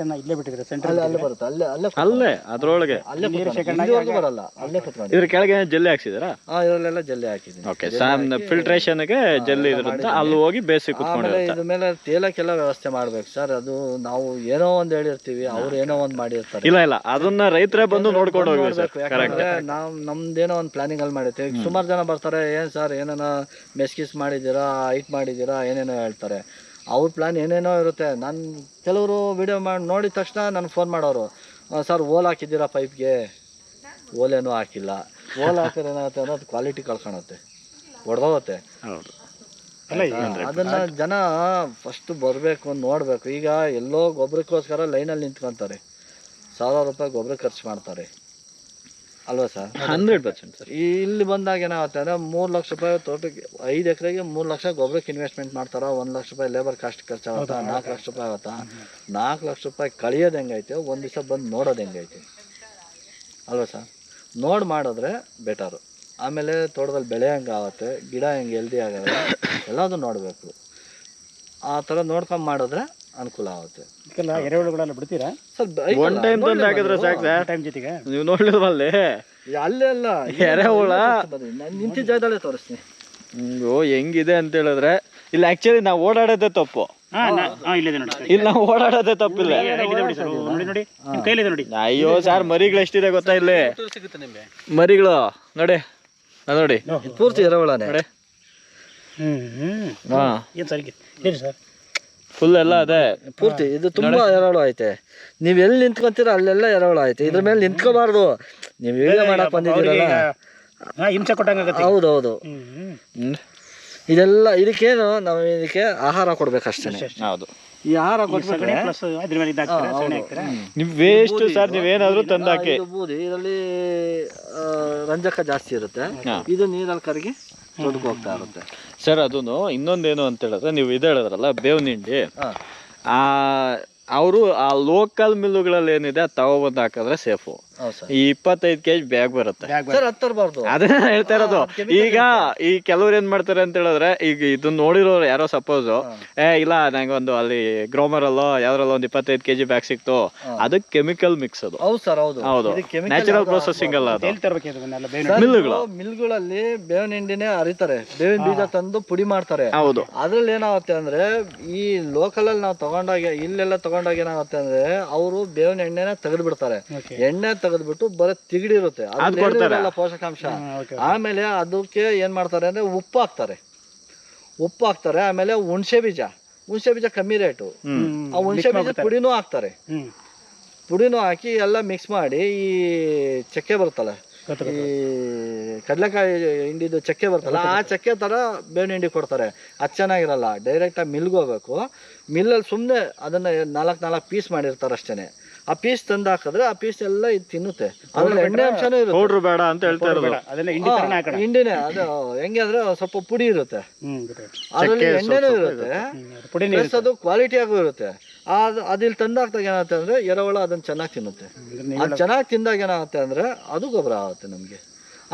ಅನ್ನ ಇಲ್ಲೇ ಬಿಟ್ಟಿದ್ರೆ ಸೆಂಟರ್ ಅಲ್ಲೇ ಅಲ್ಲೇ ಬರುತ್ತೆ. ಅಲ್ಲೇ ಅಲ್ಲೇ ಅಲ್ಲೇ ಅದ್ರೊಳಗೆ. ಅಲ್ಲೇ ನೀರು ಶೇಖರಣೆ ಆಗಿ- ಬರಲ್ಲ ಅಲ್ಲೇ ಕುತ್ಕೊಂಡು ಇದ್ರ ಕೆಳಗೆ ಜಲ್ಲಿ ಹಾಕ್ಸಿದ್ದೀರಾ? ಹಾ ಇದರಲ್ಲೆಲ್ಲ ಜಲ್ಲಿ ಹಾಕಿದ್ದೀನಿ. ಓಕೆ ಸಾಮ್ ಫಿಲ್ಟ್ರೇಷನ್ಗೆ ಜಲ್ಲಿ ಇದ್ರಿಂದ ಅಲ್ಲಿ ಹೋಗಿ ಬೇಸಿ ಕುತ್ಕೊಂಡಿರುತ್ತೆ. ಇದ್ರ ಮೇಲೆ ತೇಲಕ್ಕೆಲ್ಲ ವ್ಯವಸ್ಥೆ ಮಾಡ್ಬೇಕು ಸರ್. ಅದು ನಾವು ಏನೋ ಒಂದು ಹೇಳಿರ್ತೀವಿ ಅವ್ರು ಏನೋ ಒಂದು ಮಾಡಿರ್ತಾರೆ. ಇಲ್ಲ ಇಲ್ಲ ಅದನ್ನ ರೈತರೇ ಬಂದು ನೋಡ್ಕೊಂಡು ಹೋಗ್ಬೇಕು ಸರ್. ಕರೆಕ್ಟ್ ಯಾಕಂದ್ರೆ ನಾವು ನಮ್ದೇನೋ ಒಂದು ಪ್ಲಾನಿಂಗ್ ಅಲ್ಲಿ ಮಾಡಿರ್ತೀವಿ. ಸುಮಾರು ಜನ ಬರ್ತಾರೆ ಏನ್ ಸರ್ ಏನೇನೋ ಮೆಸ್ಕಿಸ್ ಮಾಡಿದ್ದೀರಾ ಹೈಟ್ ಮಾಡಿದ್ದೀರಾ ಏನೇನೋ ಹೇಳ್ತಾರೆ. ಅವ್ರ ಪ್ಲಾನ್ ಏನೇನೋ ಇರುತ್ತೆ. ನಾನು ಕೆಲವರು ವಿಡಿಯೋ ಮಾಡಿ ನೋಡಿದ ತಕ್ಷಣ ನನಗೆ ಫೋನ್ ಮಾಡೋರು ಸರ್ ಓಲ್ ಹಾಕಿದ್ದೀರಾ ಪೈಪ್ಗೆ? ಓಲೇನೂ ಹಾಕಿಲ್ಲ. ಓಲ್ ಹಾಕಿದ್ರೆ ಏನಾಗುತ್ತೆ ಅನ್ನೋದು ಕ್ವಾಲಿಟಿ ಕಳ್ಕೊಳುತ್ತೆ. ಹೊಡೆದೋಗುತ್ತೆ ಅದನ್ನ ಜನ ಫಸ್ಟ್ ಬರಬೇಕು ನೋಡಬೇಕು. ಈಗ ಎಲ್ಲೋ ಗೊಬ್ಬರಕ್ಕೋಸ್ಕರ ಲೈನಲ್ಲಿ ನಿಂತ್ಕೊಂತಾರೆ. ಸಾವಿರಾರು ರೂಪಾಯಿ ಗೊಬ್ಬರ ಖರ್ಚು ಮಾಡ್ತಾರೆ. ಅಲ್ವಾ ಸರ್? Hundred percent sir. ಇಲ್ಲಿ ಬಂದಾಗ ಏನಾಗುತ್ತೆ ಅಂದರೆ ಮೂರು ಲಕ್ಷ ರೂಪಾಯಿ ತೋಟಕ್ಕೆ ಐದು ಎಕರೆಗೆ ಮೂರು ಲಕ್ಷ ಗೊಬ್ಬರಕ್ಕೆ ಇನ್ವೆಸ್ಟ್ಮೆಂಟ್ ಮಾಡ್ತಾರ ಒಂದು ಲಕ್ಷ ರೂಪಾಯಿ ಲೇಬರ್ ಕಾಸ್ಟ್ ಖರ್ಚಾಗುತ್ತಾ ನಾಲ್ಕು ಲಕ್ಷ ರೂಪಾಯಿ ಆಗುತ್ತಾ? ನಾಲ್ಕು ಲಕ್ಷ ರೂಪಾಯಿ ಕಳಿಯೋದು ಹೆಂಗೈತೆ? ಒಂದು ದಿವಸ ಬಂದು ನೋಡೋದು ಹೆಂಗೈತೆ? ಅಲ್ವಾ ಸರ್? ನೋಡಿ ಮಾಡಿದ್ರೆ ಬೆಟರು ಆಮೇಲೆ ತೋಟದಲ್ಲಿ ಬೆಳೆ ಹೆಂಗೆ ಆಗುತ್ತೆ ಗಿಡ ಹೆಂಗೆ ಹೆಲ್ದಿ ಆಗುತ್ತೆ ಎಲ್ಲದೂ ನೋಡಬೇಕು. ಆ ಥರ ನೋಡ್ಕೊಂಡು ಮಾಡಿದ್ರೆ ಅನುಕೂಲ ಆಗುತ್ತೆ. ಇದಕ್ಕೆಲ್ಲ ಎರೆಹುಳುಗಳೆಲ್ಲ ಬಿಡ್ತೀರಾ? ಸ್ವಲ್ಪ ಒನ್ ಟೈಮ್ ತಂದು ಹಾಕಿದ್ರೆ ಸಾಕು ಸರ್. ಟೈಮ್ ಜೊತೆಗೆ? ನೀವು ನೋಡಿದ್ವಲ್ಲಿ ಅಲ್ಲೇ ಅಲ್ಲ ಎರೆಹುಳ? ನಾನು ನಿಂತಿದ್ದ ಜಾಗದಲ್ಲೇ ತೋರಿಸ್ತೀನಿ. ಓ ಹೆಂಗಿದೆ ಅಂತ ಹೇಳಿದ್ರೆ ಇಲ್ಲ ಆಕ್ಚುಲಿ ನಾವು ಓಡಾಡೋದೇ ತಪ್ಪು. ಇಲ್ಲ ನಾವು ಓಡಾಡೋದೇ ತಪ್ಪಿಲ್ಲ ಅಯ್ಯೋ ಸರ್ ಮರಿಗಳು ಎಷ್ಟಿದೆ ಗೊತ್ತಾ ಇಲ್ಲಿ? ಮರಿಗಳು ನೋಡಿ ನೋಡಿ. ಇದು ಪೂರ್ತಿ ಎರೆಹುಳನೇ. ನೋಡಿ. ಹ್ಮ್ ಹ್ಮ್. ಹಾ. ಏನ್ ಸರಿ ಹೇಳಿ ಸರ್? ಫುಲ್ ಎಲ್ಲ ಅದೇ. ಪೂರ್ತಿ ಇದು ತುಂಬಾ ಎರೆಹುಳು ಐತೆ. ನೀವ್ ಎಲ್ಲಿ ನಿಂತ್ಕೊಂತೀರ ಅಲ್ಲೆಲ್ಲ ಎರೆಹುಳು ಐತೆ. ಇದ್ರ ಮೇಲೆ ನಿಂತ್ಕೋಬಾರ್ದು. ನೀವು ವಿಡಿಯೋ ಮಾಡಕ್ ಬಂದಿದ್ದೀರಲ್ಲ. ಹಾಂ ಹಿಂಸೆ ಕೊಟ್ಟಂಗಾಗತ್ತೆ ಹೌದೌದು. ಇದೆಲ್ಲ ಇದಕ್ಕೇನು ನಾವು ಇದಕ್ಕೆ ಆಹಾರ ಕೊಡ್ಬೇಕಷ್ಟೇ. ಹೌದು. ಈ ಆಹಾರ ಕೊಟ್ಬಿಟ್ರೆ ನೀವು ವೇಸ್ಟ್ ಸರ್ ನೀವೇನಾದ್ರೂ ತಂದಾಕಿ. ಬೂದಿ ಇದರಲ್ಲಿ ರಂಜಕ ಜಾಸ್ತಿ ಇರುತ್ತೆ. ಇದು ನೀರಲ್ಲಿ ಕರಗಿ ಹೋಗ್ತಾ ಇರುತ್ತೆ ಸರ್ ಅದನ್ನು ಇನ್ನೊಂದೇನು ಅಂತ ಹೇಳಿದ್ರೆ ನೀವು ಇದು ಹೇಳಿದ್ರಲ್ಲ ಬೇವಿನ ಹಿಂಡಿ ಆ ಅವರು ಆ ಲೋಕಲ್ ಮಿಲ್ಲುಗಳಲ್ಲಿ ಏನಿದೆ ತಗೊಬಂದು ಹಾಕಿದ್ರೆ ಸೇಫು ಈ ಇಪ್ಪತ್ತೈದು ಕೆಜಿ ಬ್ಯಾಗ್ ಬರುತ್ತೆ. ಅದೇ ಹೇಳ್ತಾ ಇರೋದು. ಈಗ ಈ ಕೆಲವ್ರು ಏನ್ ಮಾಡ್ತಾರೆ ಅಂತ ಹೇಳಿದ್ರೆ ಈಗ ಇದನ್ನ ನೋಡಿರೋರು ಯಾರೋ ಸಪೋಸ್ ಏ ಇಲ್ಲ ನಂಗೆ ಒಂದು ಅಲ್ಲಿ ಗ್ರೋಮರ್ ಅಲ್ಲೋ ಯಾವ್ದ್ರಲ್ಲ ಒಂದು ಇಪ್ಪತ್ತೈದು ಕೆಜಿ ಬ್ಯಾಗ್ ಸಿಕ್ತು. ಅದಕ್ಕೆ ಕೆಮಿಕಲ್ ಮಿಕ್ಸ್ ಅದು. ಹೌದು ಸರ್ ಹೌದು. ಹೌದು. ನ್ಯಾಚುರಲ್ ಪ್ರೊಸೆಸಿಂಗ್ ಅಲ್ಲ ಮಿಲ್ಗಳು. ಮಿಲ್ಗಳಲ್ಲಿ ಬೇವಿನ ಹಿಂಡಿನೇ ಅರಿತಾರೆ ಬೇವಿನ ಬೀಜ ತಂದು ಪುಡಿ ಮಾಡ್ತಾರೆ. ಹೌದು. ಅದ್ರಲ್ಲಿ ಏನಾಗುತ್ತೆ ಅಂದ್ರೆ ಈ ಲೋಕಲ್ ಅಲ್ಲಿ ನಾವು ತಗೊಂಡಾಗ ಇಲ್ಲೆಲ್ಲ ತಗೊಂಡಾಗ ಏನಾಗುತ್ತೆ ಅಂದ್ರೆ ಅವರು ಬೇವಿನ ಎಣ್ಣೆನ ತೆಗೆದು ಬಿಡ್ತಾರೆ ಎಣ್ಣೆ ತೆಗೆದ್ಬಿಟ್ಟು ಬರೀ ತಿಗಡಿರುತ್ತೆ. ಪೋಷಕಾಂಶ. ಆಮೇಲೆ ಅದಕ್ಕೆ ಏನ್ ಮಾಡ್ತಾರೆ ಅಂದ್ರೆ ಉಪ್ಪು ಹಾಕ್ತಾರೆ. ಉಪ್ಪು ಹಾಕ್ತಾರೆ ಆಮೇಲೆ ಹುಣಸೆ ಬೀಜ. ಹುಣಸೆ ಬೀಜ ಕಮ್ಮಿ ರೇಟು. ಆ ಹುಣಸೆ ಬೀಜ ಪುಡಿನೂ ಹಾಕ್ತಾರೆ. ಪುಡಿನೂ ಹಾಕಿ ಎಲ್ಲ ಮಿಕ್ಸ್ ಮಾಡಿ ಈ ಚಕ್ಕೆ ಬರುತ್ತಲ್ಲ ಈ ಕಡಲೆಕಾಯಿ ಹಿಂಡಿದು ಚಕ್ಕೆ ಬರ್ತಲ್ಲ ಆ ಚಕ್ಕೆ ತರ ಬೇವಿನ ಹಿಂಡಿ ಕೊಡ್ತಾರೆ. ಅದು ಚೆನ್ನಾಗಿರಲ್ಲ ಡೈರೆಕ್ಟ್ ಆಗಿ ಮಿಲ್ಗೆ ಹೋಗ್ಬೇಕು. ಮಿಲ್ಲಲ್ಲಿ ಸುಮ್ಮನೆ ಅದನ್ನ ನಾಲ್ಕು ನಾಲ್ಕು ಪೀಸ್ ಮಾಡಿರ್ತಾರೆ ಅಷ್ಟೇನೆ. ಆ ಪೀಸ್ ತಂದು ಹಾಕಿದ್ರೆ ಆ ಪೀಸ್ ಎಲ್ಲ ಇದು ತಿನ್ನುತ್ತೆ. ಅದ್ರಲ್ಲಿ ಎಣ್ಣೆ ಅಂಶನೂ ಇರುತ್ತೆ. ಪೌಡ್ರು ಬೇಡ ಅಂತ ಹೇಳ್ತಾ ಇರೋದು. ಹಿಂಡಿನೇ ಅದು ಹೆಂಗೆ ಅಂದ್ರೆ ಸ್ವಲ್ಪ ಪುಡಿ ಇರುತ್ತೆ. ಅದರಲ್ಲಿ ಎಣ್ಣೆನೂ ಇರುತ್ತೆ. ಪ್ಲಸ್ ಅದು ಕ್ವಾಲಿಟಿಯಾಗೂ ಇರುತ್ತೆ. ಅದು ಅದಿಲ್ಲಿ ತಂದಾಕ್ದಾಗ ಏನಾಗುತ್ತೆ ಅಂದ್ರೆ ಎರವಳ ಅದನ್ನ ಚೆನ್ನಾಗಿ ತಿನ್ನುತ್ತೆ. ಅದು ಚೆನ್ನಾಗಿ ತಿಂದಾಗ ಏನಾಗುತ್ತೆ ಅಂದ್ರೆ ಅದು ಗೊಬ್ಬರ ಆಗುತ್ತೆ ನಮಗೆ.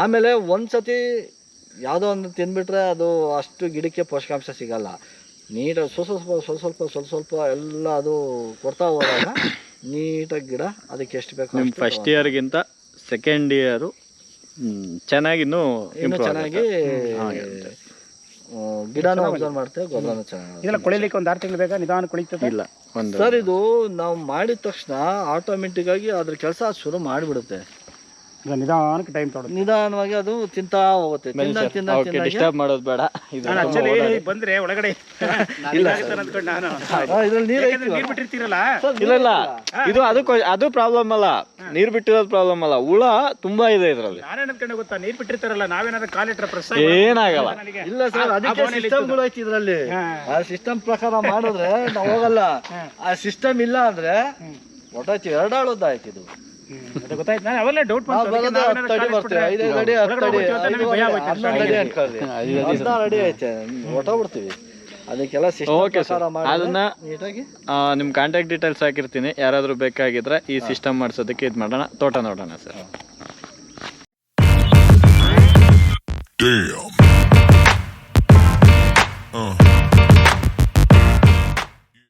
ಆಮೇಲೆ ಒಂದ್ಸತಿ ಯಾವುದೋ ಒಂದು ತಿನ್ಬಿಟ್ರೆ ಅದು ಅಷ್ಟು ಗಿಡಕ್ಕೆ ಪೋಷಕಾಂಶ ಸಿಗಲ್ಲ. ನೀರು ಸ್ವಲ್ಪ ಸ್ವಲ್ಪ ಸ್ವಲ್ಪ ಸ್ವಲ್ಪ ಸ್ವಲ್ಪ ಸ್ವಲ್ಪ ಎಲ್ಲ ಅದು ಕೊಡ್ತಾ ಹೋದಾಗ ನೀಟಾಗಿ ಗಿಡ ಅದಕ್ಕೆ ಎಷ್ಟು ಬೇಕು ನಿಮ್ ಅಷ್ಟು ಫಸ್ಟ್ ಇಯರ್ಗಿಂತ ಸೆಕೆಂಡ್ ಇಯರ್ ಚೆನ್ನಾಗಿ ಇನ್ನೂ ಚೆನ್ನಾಗಿ ಗಿಡನೂ ಅಬ್ಸರ್ವ್ ಮಾಡ್ತೇವೆ ಗೊಬ್ಬರನೂ ಚೆನ್ನಾಗಿ ಇದೆಲ್ಲ ಕೊಳಿಲಿಕ್ಕೆ ಒಂದು ಆರು ತಿಂಗಳು ಬೇಕಾ? ನಿಧಾನ ಕೊಳಿತದೆ? ಇಲ್ಲ ಸರ್ ಇದು ನಾವು ಮಾಡಿದ ತಕ್ಷಣ ಆಟೋಮೆಟಿಕ್ ಆಗಿ ಅದ್ರ ಕೆಲಸ ಶುರು ಮಾಡಿಬಿಡುತ್ತೆ. ಇಲ್ಲ, ನಿಧಾನಕ್ಕೆ ಟೈಮ್ ತೊಗೊಳುತ್ತೆ. ನಿಧಾನವಾಗಿ ಅದು ತಿಂತಾ ಹೋಗುತ್ತೆ. ತಿಂದಾಗ ತಿಂದಾಗ ತಿಂದಾಗ ಡಿಸ್ಟರ್ಬ್ ಮಾಡೋದು ಬೇಡ. ಇದು ನಾನು ಆಕ್ಚುಲಿ ಬಂದ್ರೆ ಒಳಗಡೆ. ಇದಾಗುತ್ತೆ ಅಂದ್ಕೊಂಡು ನಾನು. ಇದ್ರಲ್ಲಿ ನೀರು ಬಿಟ್ಟಿರ್ತೀರಲ್ಲ? ಇಲ್ಲ ಇಲ್ಲ ಇದು ಅದಕ್ಕೂ ಅದು ಪ್ರಾಬ್ಲಮ್ ಅಲ್ಲ. ನೀರ್ ಬಿಟ್ಟಿರೋದು ಪ್ರಾಬ್ಲಮ್ ಅಲ್ಲ. ಹುಳ ತುಂಬಾ ಇದೆ ಇದ್ರಲ್ಲಿ. ನಾನೇನ್ ಅನ್ಕೊಂಡೆ ಗೊತ್ತಾ? ನೀರ್ ಬಿಟ್ಟಿರ್ತಾರಲ್ಲ ನಾವೇನಾದ್ರೂ ಕಾಲಿಟ್ರೆ ಪ್ರೆಸ್ ಏನಾಗಲ್ಲ. ಇಲ್ಲ ಸರ್ ಅದಕ್ಕೆ ಸಿಸ್ಟಮ್ಗಳು ಐತಿ ಇದ್ರಲ್ಲಿ. ಆ ಸಿಸ್ಟಮ್ ಪ್ರಕಾರ ಮಾಡಿದ್ರೆ ನಾವು ಹೋಗಲ್ಲ. ಆ ಸಿಸ್ಟಮ್ ಇಲ್ಲ ಅಂದ್ರೆ ಐತಿ ಆಯ್ತು ಇದು. ಅದು ಗೊತ್ತಾಯ್ತು. ನಾನು ಅವೆಲ್ಲ ಡೌಟ್ ಅದಕ್ಕೆಲ್ಲ. ಅದನ್ನ ನಿಮ್ ಕಾಂಟ್ಯಾಕ್ಟ್ ಡೀಟೇಲ್ಸ್ ಹಾಕಿರ್ತೀನಿ. ಯಾರಾದ್ರೂ ಬೇಕಾಗಿದ್ರೆ ಈ ಸಿಸ್ಟಮ್ ಮಾಡಿಸೋದಕ್ಕೆ ಇದು ಮಾಡೋಣ. ತೋಟ ನೋಡೋಣ ಸರ್.